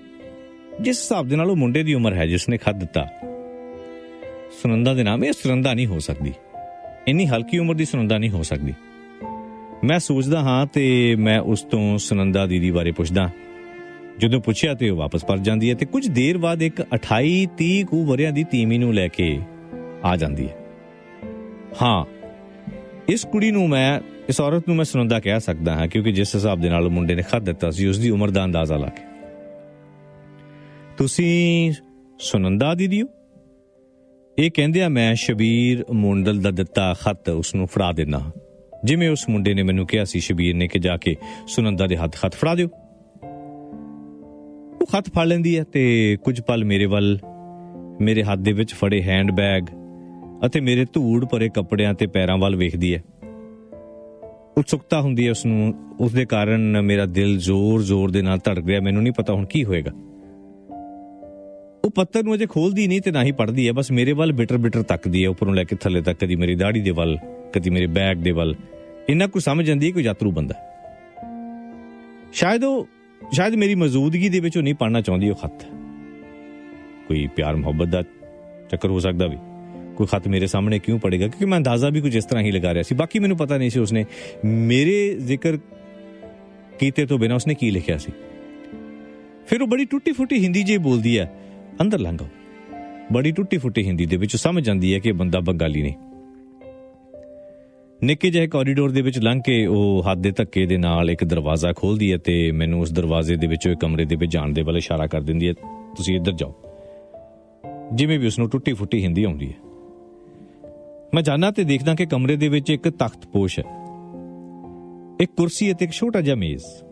S1: ਜਿਸ ਹਿਸਾਬ ਦੇ ਨਾਲ ਉਹ ਮੁੰਡੇ ਦੀ ਉਮਰ ਹੈ ਜਿਸ ਨੇ ਖੱਤ ਦਿੱਤਾ ਸੁਨੰਦਾ ਦੇ ਨਾਮ, ਇਹ ਸੁਨੰਦਾ ਨਹੀਂ ਹੋ ਸਕਦੀ। ਇੰਨੀ ਹਲਕੀ ਉਮਰ ਦੀ ਸੁਨੰਦਾ ਨਹੀਂ ਹੋ ਸਕਦੀ। ਮੈਂ ਸੋਚਦਾ ਹਾਂ ਤੇ ਮੈਂ ਉਸ ਤੋਂ ਸੁਨੰਦਾ ਦੀਦੀ ਬਾਰੇ ਪੁੱਛਦਾ। ਜਦੋਂ ਪੁੱਛਿਆ ਤੇ ਉਹ ਵਾਪਸ ਪਰ ਜਾਂਦੀ ਹੈ ਤੇ ਕੁਝ ਦੇਰ ਬਾਅਦ ਇੱਕ 28 30 ਕੁ ਵਰਿਆਂ ਦੀ ਤੀਮੀ ਨੂੰ ਲੈ ਕੇ ਆ ਜਾਂਦੀ ਹੈ। ਹਾਂ, ਇਸ ਕੁੜੀ ਨੂੰ ਮੈਂ, ਇਸ ਔਰਤ ਨੂੰ ਮੈਂ ਸੁਨੰਦਾ ਕਹਿ ਸਕਦਾ ਹਾਂ ਕਿਉਂਕਿ ਜਿਸ ਹਿਸਾਬ ਦੇ ਨਾਲ ਉਹ ਮੁੰਡੇ ਨੇ ਖੱਤ ਦਿੱਤਾ ਸੀ ਉਸ ਦੀ ਉਮਰ ਦਾ ਅੰਦਾਜ਼ਾ ਲਾ ਕੇ। ਤੁਸੀਂ ਸੁਨੰਦਾ ਦੀਦੀ ਹੋ? ਇਹ ਕਹਿੰਦਿਆਂ ਮੈਂ ਸ਼ਬੀਰ ਮੁੰਡਲ ਦਾ ਦਿੱਤਾ ਖੱਤ ਉਸ ਨੂੰ ਫੜਾ ਦੇਣਾ ਜਿਵੇਂ ਉਸ ਮੁੰਡੇ ਨੇ ਮੈਨੂੰ ਕਿਹਾ ਸੀ, ਸ਼ਬੀਰ ਨੇ ਕਿ ਜਾ ਕੇ ਸੁਨੰਦਾ ਦੇ ਹੱਥ ਖੱਤ ਫੜਾ ਦਿਓ। ਉਹ ਖੱਤ ਫੜ ਲੈਂਦੀ ਹੈ ਤੇ ਕੁਝ ਪਲ ਮੇਰੇ ਵੱਲ, ਮੇਰੇ ਹੱਥ ਦੇ ਵਿੱਚ ਫੜੇ ਹੈਂਡ ਬੈਗ ਅਤੇ ਮੇਰੇ ਧੂੜ ਭਰੇ ਕੱਪੜਿਆਂ ਤੇ ਪੈਰਾਂ ਵੱਲ ਵੇਖਦੀ ਹੈ। ਉਤਸੁਕਤਾ ਹੁੰਦੀ ਹੈ ਉਸ ਨੂੰ ਉਸ ਦੇ ਕਾਰਨ ਮੇਰਾ ਦਿਲ ਜ਼ੋਰ-ਜ਼ੋਰ ਦੇ ਨਾਲ ਧੜਕ ਰਿਹਾ। ਮੈਨੂੰ ਨਹੀਂ ਪਤਾ ਹੁਣ ਕੀ ਹੋਏਗਾ। ਉਹ ਪੱਤਰ ਨੂੰ ਅਜੇ ਖੋਲਦੀ ਨਹੀਂ ਤੇ ਨਾ ਹੀ ਪੜਦੀ ਹੈ। ਬਸ ਮੇਰੇ ਵੱਲ ਬਿਟਰ ਬਿਟਰ ਤੱਕਦੀ ਹੈ। ਉੱਪਰੋਂ ਲੈ ਕੇ ਥੱਲੇ ਤੱਕ, ਕਦੀ ਮੇਰੀ ਦਾੜੀ ਦੇ ਵੱਲ, ਕਦੀ ਮੇਰੇ ਬੈਗ ਦੇ ਵੱਲ। ਇੰਨਾ ਕੁ ਸਮਝ ਜਾਂਦੀ ਕੋਈ ਯਾਤਰੂ ਬੰਦਾ। ਸ਼ਾਇਦ ਉਹ ਸ਼ਾਇਦ ਮੇਰੀ ਮੌਜੂਦਗੀ ਦੇ ਵਿੱਚ ਉਹ ਨਹੀਂ ਪੜਨਾ ਚਾਹੁੰਦੀ, ਉਹ ਖੱਤ ਕੋਈ ਪਿਆਰ ਮੁਹੱਬਤ ਦਾ ਚੱਕਰ ਹੋ ਸਕਦਾ ਵੀ। ਕੋਈ ਖੱਤ ਮੇਰੇ ਸਾਹਮਣੇ ਕਿਉਂ ਪੜੇਗਾ ਕਿਉਂਕਿ ਮੈਂ ਅੰਦਾਜ਼ਾ ਵੀ ਕੁਝ ਇਸ ਤਰ੍ਹਾਂ ਹੀ ਲਗਾ ਰਿਹਾ ਸੀ। ਬਾਕੀ ਮੈਨੂੰ ਪਤਾ ਨਹੀਂ ਸੀ ਉਸਨੇ ਮੇਰੇ ਜ਼ਿਕਰ ਕੀਤੇ ਤੋਂ ਬਿਨਾਂ ਉਸਨੇ ਕੀ ਲਿਖਿਆ ਸੀ। ਫਿਰ ਉਹ ਬੜੀ ਟੁੱਟੀ ਫੁੱਟੀ ਹਿੰਦੀ ਜੇ ਬੋਲਦੀ ਹੈ। ਅੰਦਰ ਲੰਘ ਆਓ ਬੜੀ ਟੁੱਟੀ ਫੁੱਟੀ ਹਿੰਦੀ ਦੇ ਵਿੱਚ ਸਮਝ ਜਾਂਦੀ ਹੈ ਕਿ ਬੰਦਾ ਬੰਗਾਲੀ ਨਹੀਂ। ਨਿੱਕੇ ਜਿਹੇ ਕੋਰੀਡੋਰ ਦੇ ਵਿੱਚ ਲੰਘ ਕੇ ਉਹ ਹੱਥ ਦੇ ਧੱਕੇ ਦੇ ਨਾਲ ਇੱਕ ਦਰਵਾਜ਼ਾ ਖੋਲਦੀ ਹੈ ਤੇ ਮੈਨੂੰ ਉਸ ਦਰਵਾਜ਼ੇ ਦੇ ਵਿੱਚੋਂ ਇੱਕ ਕਮਰੇ ਦੇ ਵਿੱਚ ਜਾਣ ਦੇ ਵੱਲ ਇਸ਼ਾਰਾ ਕਰ ਦਿੰਦੀ ਹੈ। ਤੁਸੀਂ ਇੱਧਰ ਜਾਓ। ਜਿਵੇਂ ਵੀ ਉਸ ਨੂੰ ਟੁੱਟੀ ਫੁੱਟੀ ਹਿੰਦੀ ਆਉਂਦੀ ਹੈ। ਮੈਂ ਜਾਣਾ ਤੇ ਦੇਖਦਾ ਕਿ ਕਮਰੇ ਦੇ ਵਿੱਚ ਇੱਕ ਤਖਤ ਪੋਸ਼ ਹੈ। ਇੱਕ ਕੁਰਸੀ ਅਤੇ ਇੱਕ ਛੋਟਾ ਜਿਹਾ ਮੇਜ਼।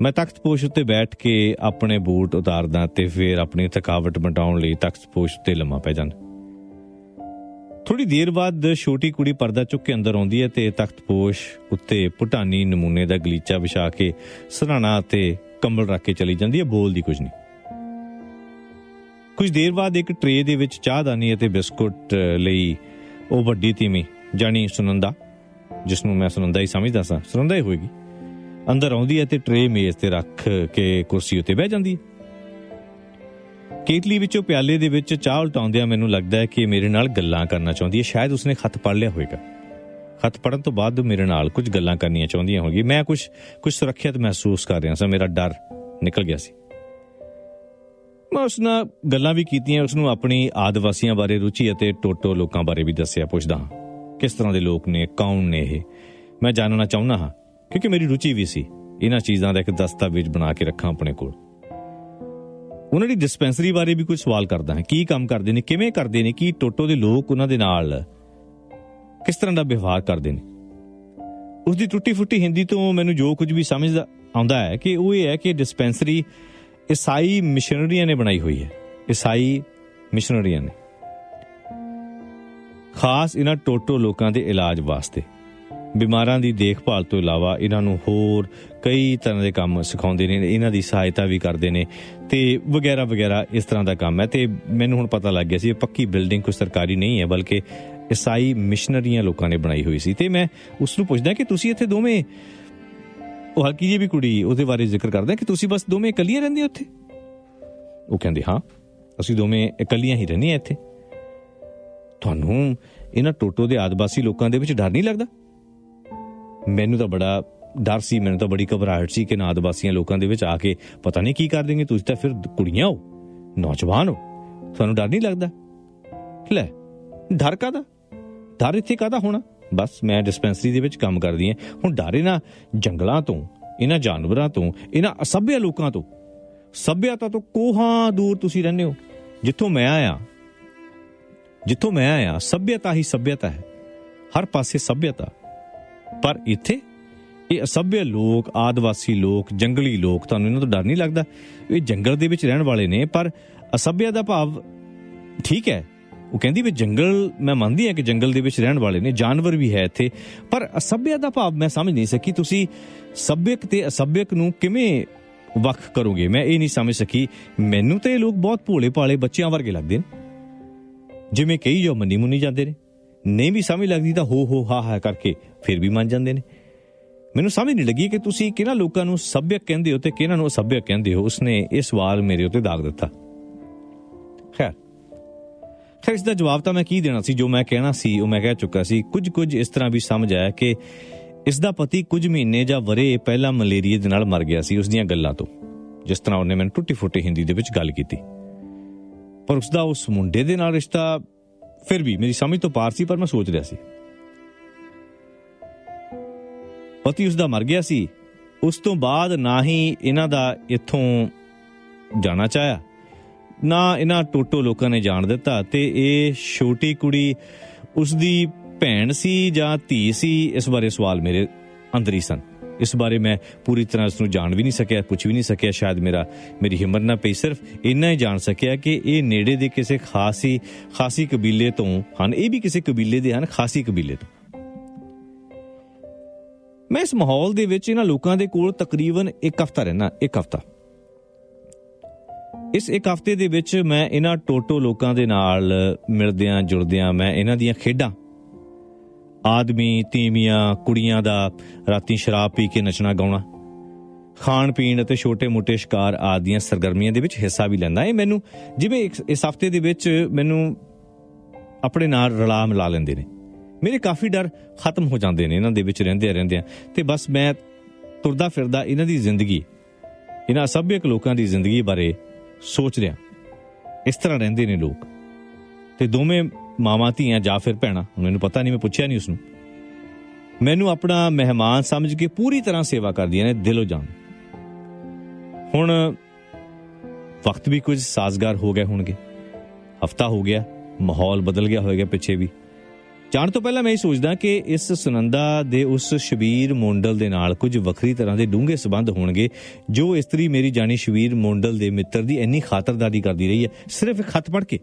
S1: ਮੈਂ ਤਖਤ ਪੋਸ਼ ਉੱਤੇ ਬੈਠ ਕੇ ਆਪਣੇ ਬੂਟ ਉਤਾਰਦਾ ਤੇ ਫਿਰ ਆਪਣੀ ਥਕਾਵਟ ਮਿਟਾਉਣ ਲਈ ਤਖਤ ਪੋਸ਼ ਉੱਤੇ ਲੰਮਾ ਪੈ ਜਾਂਦਾ। ਥੋੜੀ ਦੇਰ ਬਾਅਦ ਛੋਟੀ ਕੁੜੀ ਪਰਦਾ ਚੁੱਕ ਕੇ ਅੰਦਰ ਆਉਂਦੀ ਹੈ ਤੇ ਤਖਤ ਪੋਸ਼ ਉੱਤੇ ਪੁਟਾਨੀ ਨਮੂਨੇ ਦਾ ਗਲੀਚਾ ਵਿਛਾ ਕੇ ਸਰਾਣਾ ਤੇ ਕੰਬਲ ਰੱਖ ਕੇ ਚਲੀ ਜਾਂਦੀ ਹੈ, ਬੋਲਦੀ ਕੁਝ ਨਹੀਂ। ਕੁਝ ਦੇਰ ਬਾਅਦ ਇੱਕ ਟਰੇ ਦੇ ਵਿੱਚ ਚਾਹਦਾਨੀ ਅਤੇ ਬਿਸਕੁਟ ਲਈ ਉਹ ਵੱਡੀ ਤੀਮੀ ਜਾਨੀ ਸੁਨੰਦਾ ਜਿਸ ਨੂੰ ਮੈਂ ਸੁਨੰਦਾ ਹੀ ਸਮਝਦਾ ਸਾਂ। ਸੁਨੰਦਾ ਹੀ ਹੋਏਗੀ। ਅੰਦਰ ਆਉਂਦੀ ਹੈ ਤੇ ਟਰੇ ਮੇਜ਼ ਤੇ ਰੱਖ ਕੇ ਕੁਰਸੀ ਉੱਤੇ ਬਹਿ ਜਾਂਦੀ ਹੈ। ਕੇਤਲੀ ਵਿੱਚੋਂ ਪਿਆਲੇ ਦੇ ਵਿੱਚ ਚਾਹ ਉਲਟਾਉਂਦਿਆਂ ਮੈਨੂੰ ਲੱਗਦਾ ਹੈ ਕਿ ਮੇਰੇ ਨਾਲ ਗੱਲਾਂ ਕਰਨਾ ਚਾਹੁੰਦੀ ਹੈ। ਸ਼ਾਇਦ ਉਸਨੇ ਖੱਤ ਪੜ੍ਹ ਲਿਆ ਹੋਵੇਗਾ। ਖੱਤ ਪੜਨ ਤੋਂ ਬਾਅਦ ਮੇਰੇ ਨਾਲ ਕੁਝ ਗੱਲਾਂ ਕਰਨੀਆਂ ਚਾਹੁੰਦੀਆਂ ਹੋਗੀ ਮੈਂ ਕੁਝ ਕੁਝ ਸੁਰੱਖਿਅਤ ਮਹਿਸੂਸ ਕਰ ਰਿਹਾ ਸਾਂ। ਮੇਰਾ ਡਰ ਨਿਕਲ ਗਿਆ ਸੀ। ਮੈਂ ਉਸ ਨਾਲ ਗੱਲਾਂ ਵੀ ਕੀਤੀਆਂ, ਉਸ ਨੂੰ ਆਪਣੀ ਆਦਿਵਾਸੀਆਂ ਬਾਰੇ ਰੁਚੀ ਅਤੇ ਟੋਟੋ ਲੋਕਾਂ ਬਾਰੇ ਵੀ ਦੱਸਿਆ, ਪੁੱਛਦਾ ਹਾਂ। ਕਿਸ ਤਰ੍ਹਾਂ ਦੇ ਲੋਕ ਨੇ, ਕੌਣ ਨੇ ਇਹ? ਮੈਂ ਜਾਣਨਾ ਚਾਹੁੰਦਾ ਹਾਂ। ਕਿਉਂਕਿ ਮੇਰੀ ਰੁਚੀ ਵੀ ਸੀ ਇਹਨਾਂ ਚੀਜ਼ਾਂ ਦਾ ਇੱਕ ਦਸਤਾਵੇਜ਼ ਬਣਾ ਕੇ ਰੱਖਾਂ ਆਪਣੇ ਕੋਲ। ਉਹਨਾਂ ਦੀ ਡਿਸਪੈਂਸਰੀ ਬਾਰੇ ਵੀ ਕੁਝ ਸਵਾਲ ਕਰਦਾ ਹਾਂ। ਕੀ ਕੰਮ ਕਰਦੇ ਨੇ, ਕਿਵੇਂ ਕਰਦੇ ਨੇ, ਕੀ ਟੋਟੋ ਦੇ ਲੋਕ ਉਹਨਾਂ ਦੇ ਨਾਲ ਕਿਸ ਤਰ੍ਹਾਂ ਦਾ ਵਿਵਹਾਰ ਕਰਦੇ ਨੇ। ਉਸ ਦੀ ਟੁੱਟੀ ਫੁੱਟੀ ਹਿੰਦੀ ਤੋਂ ਮੈਨੂੰ ਜੋ ਕੁਝ ਵੀ ਸਮਝ ਆਉਂਦਾ ਹੈ ਕਿ ਉਹ ਇਹ ਹੈ ਕਿ ਡਿਸਪੈਂਸਰੀ ਈਸਾਈ ਮਿਸ਼ਨਰੀਆਂ ਨੇ ਬਣਾਈ ਹੋਈ ਹੈ। ਈਸਾਈ ਮਿਸ਼ਨਰੀਆਂ ਨੇ। ਖਾਸ ਇਹਨਾਂ ਟੋਟੋ ਲੋਕਾਂ ਦੇ ਇਲਾਜ ਵਾਸਤੇ। ਬਿਮਾਰਾਂ ਦੀ ਦੇਖਭਾਲ ਤੋਂ ਇਲਾਵਾ ਇਹਨਾਂ ਨੂੰ ਹੋਰ ਕਈ ਤਰ੍ਹਾਂ ਦੇ ਕੰਮ ਸਿਖਾਉਂਦੇ ਨੇ, ਇਹਨਾਂ ਦੀ ਸਹਾਇਤਾ ਵੀ ਕਰਦੇ ਨੇ ਤੇ ਵਗੈਰਾ ਵਗੈਰਾ ਇਸ ਤਰ੍ਹਾਂ ਦਾ ਕੰਮ ਹੈ ਤੇ ਮੈਨੂੰ ਹੁਣ ਪਤਾ ਲੱਗ ਗਿਆ ਸੀ ਇਹ ਪੱਕੀ ਬਿਲਡਿੰਗ ਕੋਈ ਸਰਕਾਰੀ ਨਹੀਂ ਹੈ, ਬਲਕਿ ਈਸਾਈ ਮਿਸ਼ਨਰੀਆਂ ਲੋਕਾਂ ਨੇ ਬਣਾਈ ਹੋਈ ਸੀ ਤੇ ਮੈਂ ਉਸ ਨੂੰ ਪੁੱਛਦਾ ਕਿ ਤੁਸੀਂ ਇੱਥੇ ਦੋਵੇਂ, ਉਹ ਹਲਕੀ ਜਿਹੀ ਵੀ ਕੁੜੀ ਉਹਦੇ ਬਾਰੇ ਜ਼ਿਕਰ ਕਰਦਾ ਕਿ ਤੁਸੀਂ ਬਸ ਦੋਵੇਂ ਇਕੱਲੀਆਂ ਰਹਿੰਦੇ ਹੋ ਉੱਥੇ ਉਹ ਕਹਿੰਦੇ, ਹਾਂ, ਅਸੀਂ ਦੋਵੇਂ ਇਕੱਲੀਆਂ ਹੀ ਰਹਿੰਦੇ ਹਾਂ ਇੱਥੇ। ਤੁਹਾਨੂੰ ਇਹਨਾਂ ਟੋਟੋ ਦੇ ਆਦਿਵਾਸੀ ਲੋਕਾਂ ਦੇ ਵਿੱਚ ਡਰ ਨਹੀਂ ਲੱਗਦਾ? ਮੈਨੂੰ ਤਾਂ ਬੜਾ ਡਰ ਸੀ, ਮੈਨੂੰ ਤਾਂ ਬੜੀ ਘਬਰਾਹਟ ਸੀ ਕਿ ਨਾ ਵਾਸੀਆਂ ਲੋਕਾਂ ਦੇ ਵਿੱਚ ਆ ਕੇ ਪਤਾ ਨਹੀਂ ਕੀ ਕਰ ਦੇਂਗੇ ਤੁਸੀਂ ਤਾਂ ਫਿਰ ਕੁੜੀਆਂ ਹੋ, ਨੌਜਵਾਨ ਹੋ। ਤੁਹਾਨੂੰ ਡਰ ਨਹੀਂ ਲੱਗਦਾ? ਲੈ, ਡਰ ਕਾਦਾ ਡਰ ਇੱਥੇ ਕਾਦਾ ਹੋਣਾ? ਬਸ ਮੈਂ ਡਿਸਪੈਂਸਰੀ ਦੇ ਵਿੱਚ ਕੰਮ ਕਰਦੀ ਹਾਂ। ਹੁਣ ਡਰ ਇਹਨਾਂ ਜੰਗਲਾਂ ਤੋਂ, ਇਹਨਾਂ ਜਾਨਵਰਾਂ ਤੋਂ, ਇਹਨਾਂ ਅਸਭਿਆ ਲੋਕਾਂ ਤੋਂ। ਸਭਿਅਤਾ ਤੋਂ ਕੋਹਾਂ ਦੂਰ ਤੁਸੀਂ ਰਹਿੰਦੇ ਹੋ? ਜਿੱਥੋਂ ਮੈਂ ਆਇਆ, ਜਿੱਥੋਂ ਮੈਂ ਆਇਆ, ਸਭਿਅਤਾ ਹੀ ਸਭਿਅਤਾ ਹੈ। ਹਰ ਪਾਸੇ ਸਭਿਅਤਾ। ਪਰ ਇੱਥੇ ਇਹ ਅਸਭਿਆ ਲੋਕ, ਆਦਿਵਾਸੀ ਲੋਕ, ਜੰਗਲੀ ਲੋਕ, ਤੁਹਾਨੂੰ ਇਹਨਾਂ ਤੋਂ ਡਰ ਨਹੀਂ ਲੱਗਦਾ? ਇਹ ਜੰਗਲ ਦੇ ਵਿੱਚ ਰਹਿਣ ਵਾਲੇ ਨੇ, ਪਰ ਅਸਭਿਆ ਦਾ ਭਾਵ ਠੀਕ ਹੈ। ਉਹ ਕਹਿੰਦੀ ਵੀ ਜੰਗਲ, ਮੈਂ ਮੰਨਦੀ ਹਾਂ ਕਿ ਜੰਗਲ ਦੇ ਵਿੱਚ ਰਹਿਣ ਵਾਲੇ ਨੇ, ਜਾਨਵਰ ਵੀ ਹੈ ਇੱਥੇ, ਪਰ ਅਸਭਿਆ ਦਾ ਭਾਵ ਮੈਂ ਸਮਝ ਨਹੀਂ ਸਕੀ, ਤੁਸੀਂ ਸਭਿਅਕ ਤੇ ਅਸਭਿਅਕ ਨੂੰ ਕਿਵੇਂ ਵੱਖ ਕਰੋਗੇ? ਮੈਂ ਇਹ ਨਹੀਂ ਸਮਝ ਸਕੀ, ਮੈਨੂੰ ਤੇ ਇਹ ਲੋਕ ਬਹੁਤ ਭੋਲੇ ਭਾਲੇ ਬੱਚਿਆਂ ਵਰਗੇ ਲੱਗਦੇ ਨੇ। ਜਿਵੇਂ ਕਈ ਜੋ ਮੰਨੀ ਮੁੰਨੀ ਜਾਂਦੇ ਨੇ। ਨਹੀਂ ਵੀ ਸਮਝ ਲੱਗਦੀ ਤਾਂ ਹੋ ਹੋ ਹਾ ਹਾ ਕਰਕੇ ਫਿਰ ਵੀ ਮੰਨ ਜਾਂਦੇ ਨੇ। ਮੈਨੂੰ ਸਮਝ ਨਹੀਂ ਲੱਗੀ ਕਿ ਤੁਸੀਂ ਕਿਹਨਾਂ ਲੋਕਾਂ ਨੂੰ ਸੱਭਿਅਕ ਕਹਿੰਦੇ ਹੋ ਤੇ ਕਿਹਨਾਂ ਨੂੰ ਅਸਭਿਅਕ ਕਹਿੰਦੇ ਹੋ। ਉਸਨੇ ਇਹ ਸਵਾਲ ਮੇਰੇ ਉੱਤੇ ਦਾਗ ਦਿੱਤਾ। ਖੈਰ ਖੈਰ ਇਸ ਦਾ ਜਵਾਬ ਤਾਂ ਮੈਂ ਕੀ ਦੇਣਾ ਸੀ? ਜੋ ਮੈਂ ਕਹਿਣਾ ਸੀ, ਉਹ ਮੈਂ ਕਹਿ ਚੁੱਕਾ ਸੀ। ਕੁਝ ਕੁਝ ਇਸ ਤਰ੍ਹਾਂ ਵੀ ਸਮਝ ਆਇਆ ਕਿ ਇਸ ਦਾ ਪਤੀ ਕੁਝ ਮਹੀਨੇ ਜਾਂ ਵਰੇ ਪਹਿਲਾਂ ਮਲੇਰੀਆ ਦੇ ਨਾਲ ਮਰ ਗਿਆ ਸੀ ਉਸ ਦੀਆਂ ਗੱਲਾਂ ਤੋਂ, ਜਿਸ ਤਰ੍ਹਾਂ ਉਹਨੇ ਮੈਨੂੰ ਟੁੱਟੀ ਫੁੱਟੀ ਹਿੰਦੀ ਦੇ ਵਿੱਚ ਗੱਲ ਕੀਤੀ। ਪਰ ਉਸ ਦਾ ਉਸ ਮੁੰਡੇ ਦੇ ਨਾਲ ਰਿਸ਼ਤਾ ਫਿਰ ਵੀ ਮੇਰੀ ਸਮਝ ਤੋਂ ਪਾਰ ਸੀ, ਪਰ ਮੈਂ ਸੋਚ ਰਿਹਾ ਸੀ। ਪਤੀ ਉਸ ਦਾ ਮਰ ਗਿਆ ਸੀ। ਉਸ ਤੋਂ ਬਾਅਦ ਨਾ ਹੀ ਇਹਨਾਂ ਦਾ ਇੱਥੋਂ ਜਾਣਾ ਚਾਹਿਆ, ਨਾ ਇਹਨਾਂ ਟੋਟੋ ਲੋਕਾਂ ਨੇ ਜਾਣ ਦਿੱਤਾ ਤੇ ਇਹ ਛੋਟੀ ਕੁੜੀ ਉਸ ਦੀ ਭੈਣ ਸੀ ਜਾਂ ਧੀ ਸੀ, ਇਸ ਬਾਰੇ ਸਵਾਲ ਮੇਰੇ ਅੰਦਰ ਹੀ ਸਨ। ਇਸ ਬਾਰੇ ਮੈਂ ਪੂਰੀ ਤਰ੍ਹਾਂ ਇਸ ਨੂੰ ਜਾਣ ਵੀ ਨਹੀਂ ਸਕਿਆ, ਪੁੱਛ ਵੀ ਨਹੀਂ ਸਕਿਆ, ਸ਼ਾਇਦ ਮੇਰਾ, ਮੇਰੀ ਹਿੰਮਤ ਨਾ ਪਈ, ਸਿਰਫ ਇੰਨਾ ਹੀ ਜਾਣ ਸਕਿਆ ਕਿ ਇਹ ਨੇੜੇ ਦੇ ਕਿਸੇ ਖਾਸੀ ਖਾਸੀ ਕਬੀਲੇ ਤੋਂ ਹਨ। ਇਹ ਵੀ ਕਿਸੇ ਕਬੀਲੇ ਦੇ ਹਨ, ਖਾਸੀ ਕਬੀਲੇ ਤੋਂ। ਮੈਂ ਇਸ ਮਾਹੌਲ ਦੇ ਵਿੱਚ ਇਹਨਾਂ ਲੋਕਾਂ ਦੇ ਕੋਲ ਤਕਰੀਬਨ ਇੱਕ ਹਫ਼ਤਾ ਰਹਿਣਾ ਇੱਕ ਹਫ਼ਤਾ। ਇਸ ਇੱਕ ਹਫ਼ਤੇ ਦੇ ਵਿੱਚ ਮੈਂ ਇਹਨਾਂ ਟੋਟੋ ਲੋਕਾਂ ਦੇ ਨਾਲ ਮਿਲਦਿਆਂ ਜੁਲਦਿਆਂ ਮੈਂ ਇਹਨਾਂ ਦੀਆਂ ਖੇਡਾਂ ਆਦਮੀ, ਤੀਵੀਆਂ, ਕੁੜੀਆਂ ਦਾ ਰਾਤੀ ਸ਼ਰਾਬ ਪੀ ਕੇ ਨੱਚਣਾ ਗਾਉਣਾ। ਖਾਣ ਪੀਣ ਅਤੇ ਛੋਟੇ-ਮੋਟੇ ਸ਼ਿਕਾਰ ਆਦੀਆਂ ਸਰਗਰਮੀਆਂ ਦੇ ਵਿੱਚ ਹਿੱਸਾ ਵੀ ਲੈਂਦਾ। ਇਹ ਮੈਨੂੰ, ਜਿਵੇਂ ਇਸ ਹਫ਼ਤੇ ਦੇ ਵਿੱਚ ਮੈਨੂੰ ਆਪਣੇ ਨਾਲ ਰਲਾ ਮਿਲਾ ਲੈਂਦੇ ਨੇ। ਮੇਰੇ ਕਾਫੀ ਡਰ ਖਤਮ ਹੋ ਜਾਂਦੇ ਨੇ, ਇਹਨਾਂ ਦੇ ਵਿੱਚ ਰਹਿੰਦੇ ਰਹਿੰਦੇ ਤੇ ਬਸ ਮੈਂ ਤੁਰਦਾ ਫਿਰਦਾ ਇਹਨਾਂ ਦੀ ਜ਼ਿੰਦਗੀ, ਇਹਨਾਂ ਸਭਿਅਕ ਲੋਕਾਂ ਦੀ ਜ਼ਿੰਦਗੀ ਬਾਰੇ ਸੋਚ ਰਿਹਾ। ਇਸ ਤਰ੍ਹਾਂ ਰਹਿੰਦੇ ਨੇ ਲੋਕ। ਤੇ ਦੋਵੇਂ ਮਾਵਾਂ, ਧੀਆਂ ਜਾਂ ਫਿਰ ਭੈਣਾਂ। ਮੈਨੂੰ ਪਤਾ ਨਹੀਂ, ਮੈਂ ਪੁੱਛਿਆ ਨਹੀਂ ਉਸ ਨੂੰ ਮੈਨੂੰ ਆਪਣਾ ਮਹਿਮਾਨ ਸਮਝ ਕੇ ਪੂਰੀ ਤਰ੍ਹਾਂ ਸੇਵਾ ਕਰਦੀਆਂ ਨੇ, ਦਿਲੋਂ ਜਾਨ ਹੁਣ ਵਕਤ ਵੀ ਕੁਝ ਸਾਜ਼ਗਾਰ ਹੋ ਗਏ ਹੋਣਗੇ। ਹਫਤਾ ਹੋ ਗਿਆ, ਮਾਹੌਲ ਬਦਲ ਗਿਆ ਹੋਵੇਗਾ ਪਿੱਛੇ ਵੀ। ਜਾਣ ਤੋਂ ਪਹਿਲਾਂ ਮੈਂ ਇਹ ਸੋਚਦਾ ਕਿ ਇਸ ਸੁਨੰਦਾ ਦੇ ਉਸ ਸ਼ਬੀਰ ਮੋਂਡਲ ਦੇ ਨਾਲ ਕੁਝ ਵੱਖਰੀ ਤਰ੍ਹਾਂ ਦੇ ਡੂੰਘੇ ਸਬੰਧ ਹੋਣਗੇ, ਜੋ ਇਸਤਰੀ ਮੇਰੀ ਜਾਨੀ ਸ਼ਬੀਰ ਮੋਂਡਲ ਦੇ ਮਿੱਤਰ ਦੀ ਇੰਨੀ ਖਾਤਰਦਾਰੀ ਕਰਦੀ ਰਹੀ ਹੈ, ਸਿਰਫ ਇੱਕ ਖਤ ਪੜ੍ਹ ਕੇ।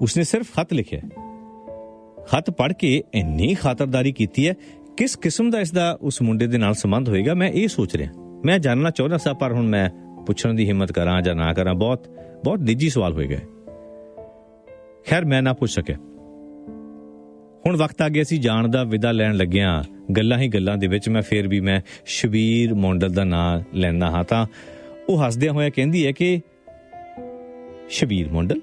S1: ਉਸਨੇ ਸਿਰਫ ਖਤ ਲਿਖਿਆ। ਖਤ ਪੜ੍ਹ ਕੇ ਇੰਨੀ ਖਾਤਰਦਾਰੀ ਕੀਤੀ ਹੈ, ਕਿਸ ਕਿਸਮ ਦਾ ਇਸ ਦਾ ਉਸ ਮੁੰਡੇ ਦੇ ਨਾਲ ਸੰਬੰਧ ਹੋਏਗਾ, ਮੈਂ ਇਹ ਸੋਚ ਰਿਹਾ। ਮੈਂ ਜਾਣਨਾ ਚਾਹੁੰਦਾ ਸਾਂ, ਪਰ ਹੁਣ ਮੈਂ ਪੁੱਛਣ ਦੀ ਹਿੰਮਤ ਕਰਾਂ ਜਾਂ ਨਾ ਕਰਾਂ, ਬਹੁਤ ਬਹੁਤ ਨਿੱਜੀ ਸਵਾਲ ਹੋਏਗਾ ਖੈਰ, ਮੈਂ ਨਾ ਪੁੱਛ ਸਕਿਆ। ਹੁਣ ਵਕਤ ਆ ਗਿਆ ਸੀ, ਜਾਣ ਦਾ ਵਿਦਾ ਲੈਣ ਲੱਗਿਆ, ਗੱਲਾਂ ਹੀ ਗੱਲਾਂ ਦੇ ਵਿੱਚ ਮੈਂ ਫੇਰ ਵੀ ਮੈਂ ਸ਼ਬੀਰ ਮੌਂਡਲ ਦਾ ਨਾਂ ਲੈਣਾ ਹਾਂ ਤਾਂ ਉਹ ਹੱਸਦਿਆਂ ਹੋਇਆ ਕਹਿੰਦੀ ਹੈ ਕਿ, ਸ਼ਬੀਰ ਮੌਂਡਲ?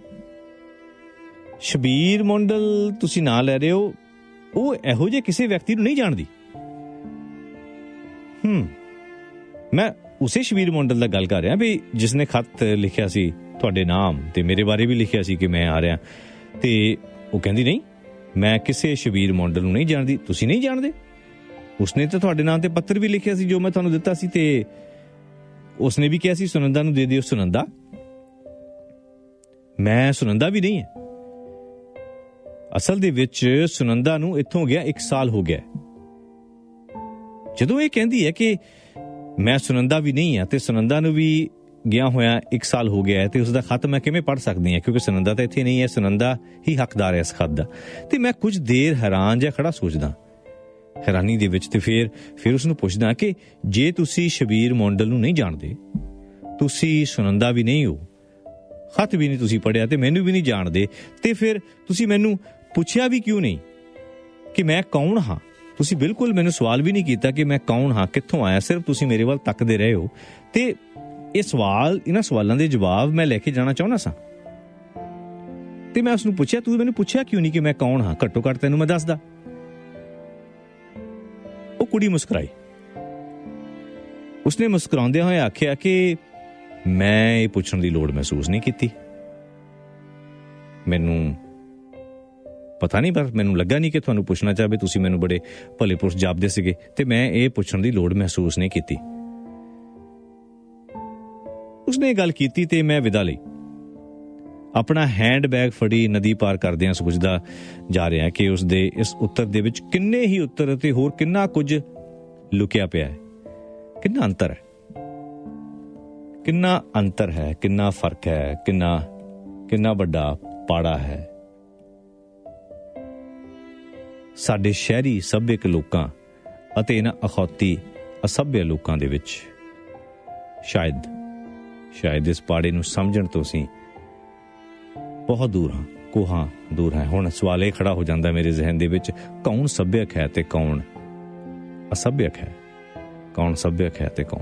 S1: ਸ਼ਬੀਰ ਮੰਡਲ ਤੁਸੀਂ ਨਾਂ ਲੈ ਰਹੇ ਹੋ, ਉਹ ਇਹੋ ਜਿਹੇ ਕਿਸੇ ਵਿਅਕਤੀ ਨੂੰ ਨਹੀਂ ਜਾਣਦੀ। ਹੂੰ, ਮੈਂ ਉਸੇ ਸ਼ਬੀਰ ਮੰਡਲ ਦਾ ਗੱਲ ਕਰ ਰਿਹਾ ਵੀ ਜਿਸ ਨੇ ਖੱਤ ਲਿਖਿਆ ਸੀ, ਤੁਹਾਡੇ ਨਾਮ ਤੇ ਮੇਰੇ ਬਾਰੇ ਵੀ ਲਿਖਿਆ ਸੀ ਕਿ ਮੈਂ ਆ ਰਿਹਾ। ਤੇ ਉਹ ਕਹਿੰਦੀ, ਨਹੀਂ, ਮੈਂ ਕਿਸੇ ਸ਼ਬੀਰ ਮੰਡਲ ਨੂੰ ਨਹੀਂ ਜਾਣਦੀ, ਤੁਸੀਂ ਨਹੀਂ ਜਾਣਦੇ? ਉਸਨੇ ਤਾਂ ਤੁਹਾਡੇ ਨਾਮ ਤੇ ਪੱਤਰ ਵੀ ਲਿਖਿਆ ਸੀ ਜੋ ਮੈਂ ਤੁਹਾਨੂੰ ਦਿੱਤਾ ਸੀ ਤੇ ਉਸਨੇ ਵੀ ਕਿਹਾ ਸੀ, ਸੁਨੰਦਾ ਨੂੰ ਦੇ ਦਿਓ, ਸੁਨੰਦਾ। ਮੈਂ ਸੁਨੰਦਾ ਵੀ ਨਹੀਂ ਹੈ। ਅਸਲ ਦੇ ਵਿੱਚ ਸੁਨੰਦਾ ਨੂੰ ਇੱਥੋਂ ਗਿਆ 1 ਸਾਲ ਹੋ ਗਿਆ। ਜਦੋਂ ਇਹ ਕਹਿੰਦੀ ਹੈ ਕਿ ਮੈਂ ਸੁਨੰਦਾ ਵੀ ਨਹੀਂ ਹਾਂ ਤੇ ਸੁਨੰਦਾ ਨੂੰ ਵੀ ਗਿਆ ਹੋਇਆ 1 ਸਾਲ ਹੋ ਗਿਆ ਤੇ ਉਸ ਦਾ ਖਤ ਮੈਂ ਕਿਵੇਂ ਪੜ ਸਕਦੀ ਹਾਂ? ਕਿਉਂਕਿ ਸੁਨੰਦਾ ਤਾਂ ਇੱਥੇ ਨਹੀਂ ਹੈ, ਸੁਨੰਦਾ ਹੀ ਹੱਕਦਾਰ ਹੈ ਇਸ ਖਤ ਦਾ। ਤੇ ਮੈਂ ਕੁਝ ਦੇਰ ਹੈਰਾਨ ਜਿਹਾ ਖੜਾ ਸੋਚਦਾ ਹੈਰਾਨੀ ਦੇ ਵਿੱਚ ਤੇ ਫਿਰ ਫਿਰ ਉਸ ਨੂੰ ਪੁੱਛਦਾ ਕਿ ਜੇ ਤੁਸੀਂ ਸ਼ਬੀਰ ਮੰਡਲ ਨੂੰ ਨਹੀਂ ਜਾਣਦੇ, ਤੁਸੀਂ ਸੁਨੰਦਾ ਵੀ ਨਹੀਂ ਹੋ, ਖਤ ਵੀ ਨਹੀਂ ਤੁਸੀਂ ਪੜਿਆ ਤੇ ਮੈਨੂੰ ਵੀ ਨਹੀਂ ਜਾਣਦੇ, ਤੇ ਫਿਰ ਤੁਸੀਂ ਮੈਨੂੰ ਪੁੱਛਿਆ ਵੀ ਕਿਉਂ ਨਹੀਂ? ਕਿ ਮੈਂ ਕੌਣ ਹਾਂ? ਤੁਸੀਂ ਬਿਲਕੁਲ ਮੈਨੂੰ ਸਵਾਲ ਵੀ ਨਹੀਂ ਕੀਤਾ ਕਿ ਮੈਂ ਕੌਣ ਹਾਂ, ਕਿੱਥੋਂ ਆਇਆ, ਸਿਰਫ ਤੁਸੀਂ ਮੇਰੇ ਵੱਲ ਤੱਕਦੇ ਰਹੇ ਹੋ। ਤੇ ਇਹ ਸਵਾਲ, ਇਹਨਾਂ ਸਵਾਲਾਂ ਦੇ ਜਵਾਬ ਮੈਂ ਲੈ ਕੇ ਜਾਣਾ ਚਾਹੁੰਦਾ ਸਾਂ। ਤੇ ਮੈਂ ਉਸ ਨੂੰ ਪੁੱਛਿਆ, ਤੂੰ ਮੈਨੂੰ ਪੁੱਛਿਆ ਕਿਉਂ ਨਹੀਂ ਕਿ ਮੈਂ ਕੌਣ ਹਾਂ? ਘੱਟੋ ਘੱਟ ਤੈਨੂੰ ਮੈਂ ਦੱਸਦਾ। ਉਹ ਕੁੜੀ ਮੁਸਕਰਾਈ। ਉਸਨੇ ਮੁਸਕਰਾਉਂਦੇ ਹੋਏ ਆਖਿਆ ਕਿ ਮੈਂ ਇਹ ਪੁੱਛਣ ਦੀ ਲੋੜ ਮਹਿਸੂਸ ਨਹੀਂ ਕੀਤੀ। ਮੈਨੂੰ ਪਤਾ ਨਹੀਂ, ਪਰ ਮੈਨੂੰ ਲੱਗਾ ਨਹੀਂ ਕਿ ਤੁਹਾਨੂੰ ਪੁੱਛਣਾ ਚਾਹਵੇ ਤੁਸੀਂ ਮੈਨੂੰ ਬੜੇ ਭਲੇ ਪੁਰਸ਼ ਜਾਪਦੇ ਸੀਗੇ ਤੇ ਮੈਂ ਇਹ ਪੁੱਛਣ ਦੀ ਲੋੜ ਮਹਿਸੂਸ ਨਹੀਂ ਕੀਤੀ। ਉਸਨੇ ਗੱਲ ਕੀਤੀ ਤੇ ਮੈਂ ਵਿਦਾ ਲਈ। ਆਪਣਾ ਹੈਂਡਬੈਗ ਫੜੀ ਨਦੀ ਪਾਰ ਕਰਦਿਆਂ ਸੋਚਦਾ ਜਾ ਰਿਹਾ ਕਿ ਉਸ ਦੇ ਇਸ ਉੱਤਰ ਦੇ ਵਿੱਚ ਕਿੰਨੇ ਹੀ ਉੱਤਰ ਅਤੇ ਹੋਰ ਕਿੰਨਾ ਕੁਝ ਲੁਕਿਆ ਪਿਆ ਹੈ। ਕਿੰਨਾ ਅੰਤਰ ਹੈ? ਕਿੰਨਾ ਅੰਤਰ ਹੈ, ਕਿੰਨਾ ਫ਼ਰਕ ਹੈ, ਕਿੰਨਾ ਕਿੰਨਾ ਵੱਡਾ ਪਾੜਾ ਹੈ। ਸਾਡੇ ਸ਼ਹਿਰੀ ਸੱਭਿਅਕ ਲੋਕਾਂ ਅਤੇ ਇਹਨਾਂ ਅਖੌਤੀ ਅਸਭਿਅ ਲੋਕਾਂ ਦੇ ਵਿੱਚ। ਸ਼ਾਇਦ ਸ਼ਾਇਦ ਇਸ ਪਾੜੇ ਨੂੰ ਸਮਝਣ ਤੋਂ ਅਸੀਂ ਬਹੁਤ ਦੂਰ ਹਾਂ, ਕੋਹਾਂ ਦੂਰ ਹੈ। ਹੁਣ ਸਵਾਲ ਇਹ ਖੜਾ ਹੋ ਜਾਂਦਾ ਮੇਰੇ ਜ਼ਿਹਨ ਦੇ ਵਿੱਚ, ਕੌਣ ਸੱਭਿਅਕ ਹੈ ਤੇ ਕੌਣ ਅਸਭਿਅਕ ਹੈ? ਕੌਣ ਸੱਭਿਅਕ ਹੈ ਤੇ ਕੌਣ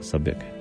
S1: ਅਸਭਿਅਕ ਹੈ?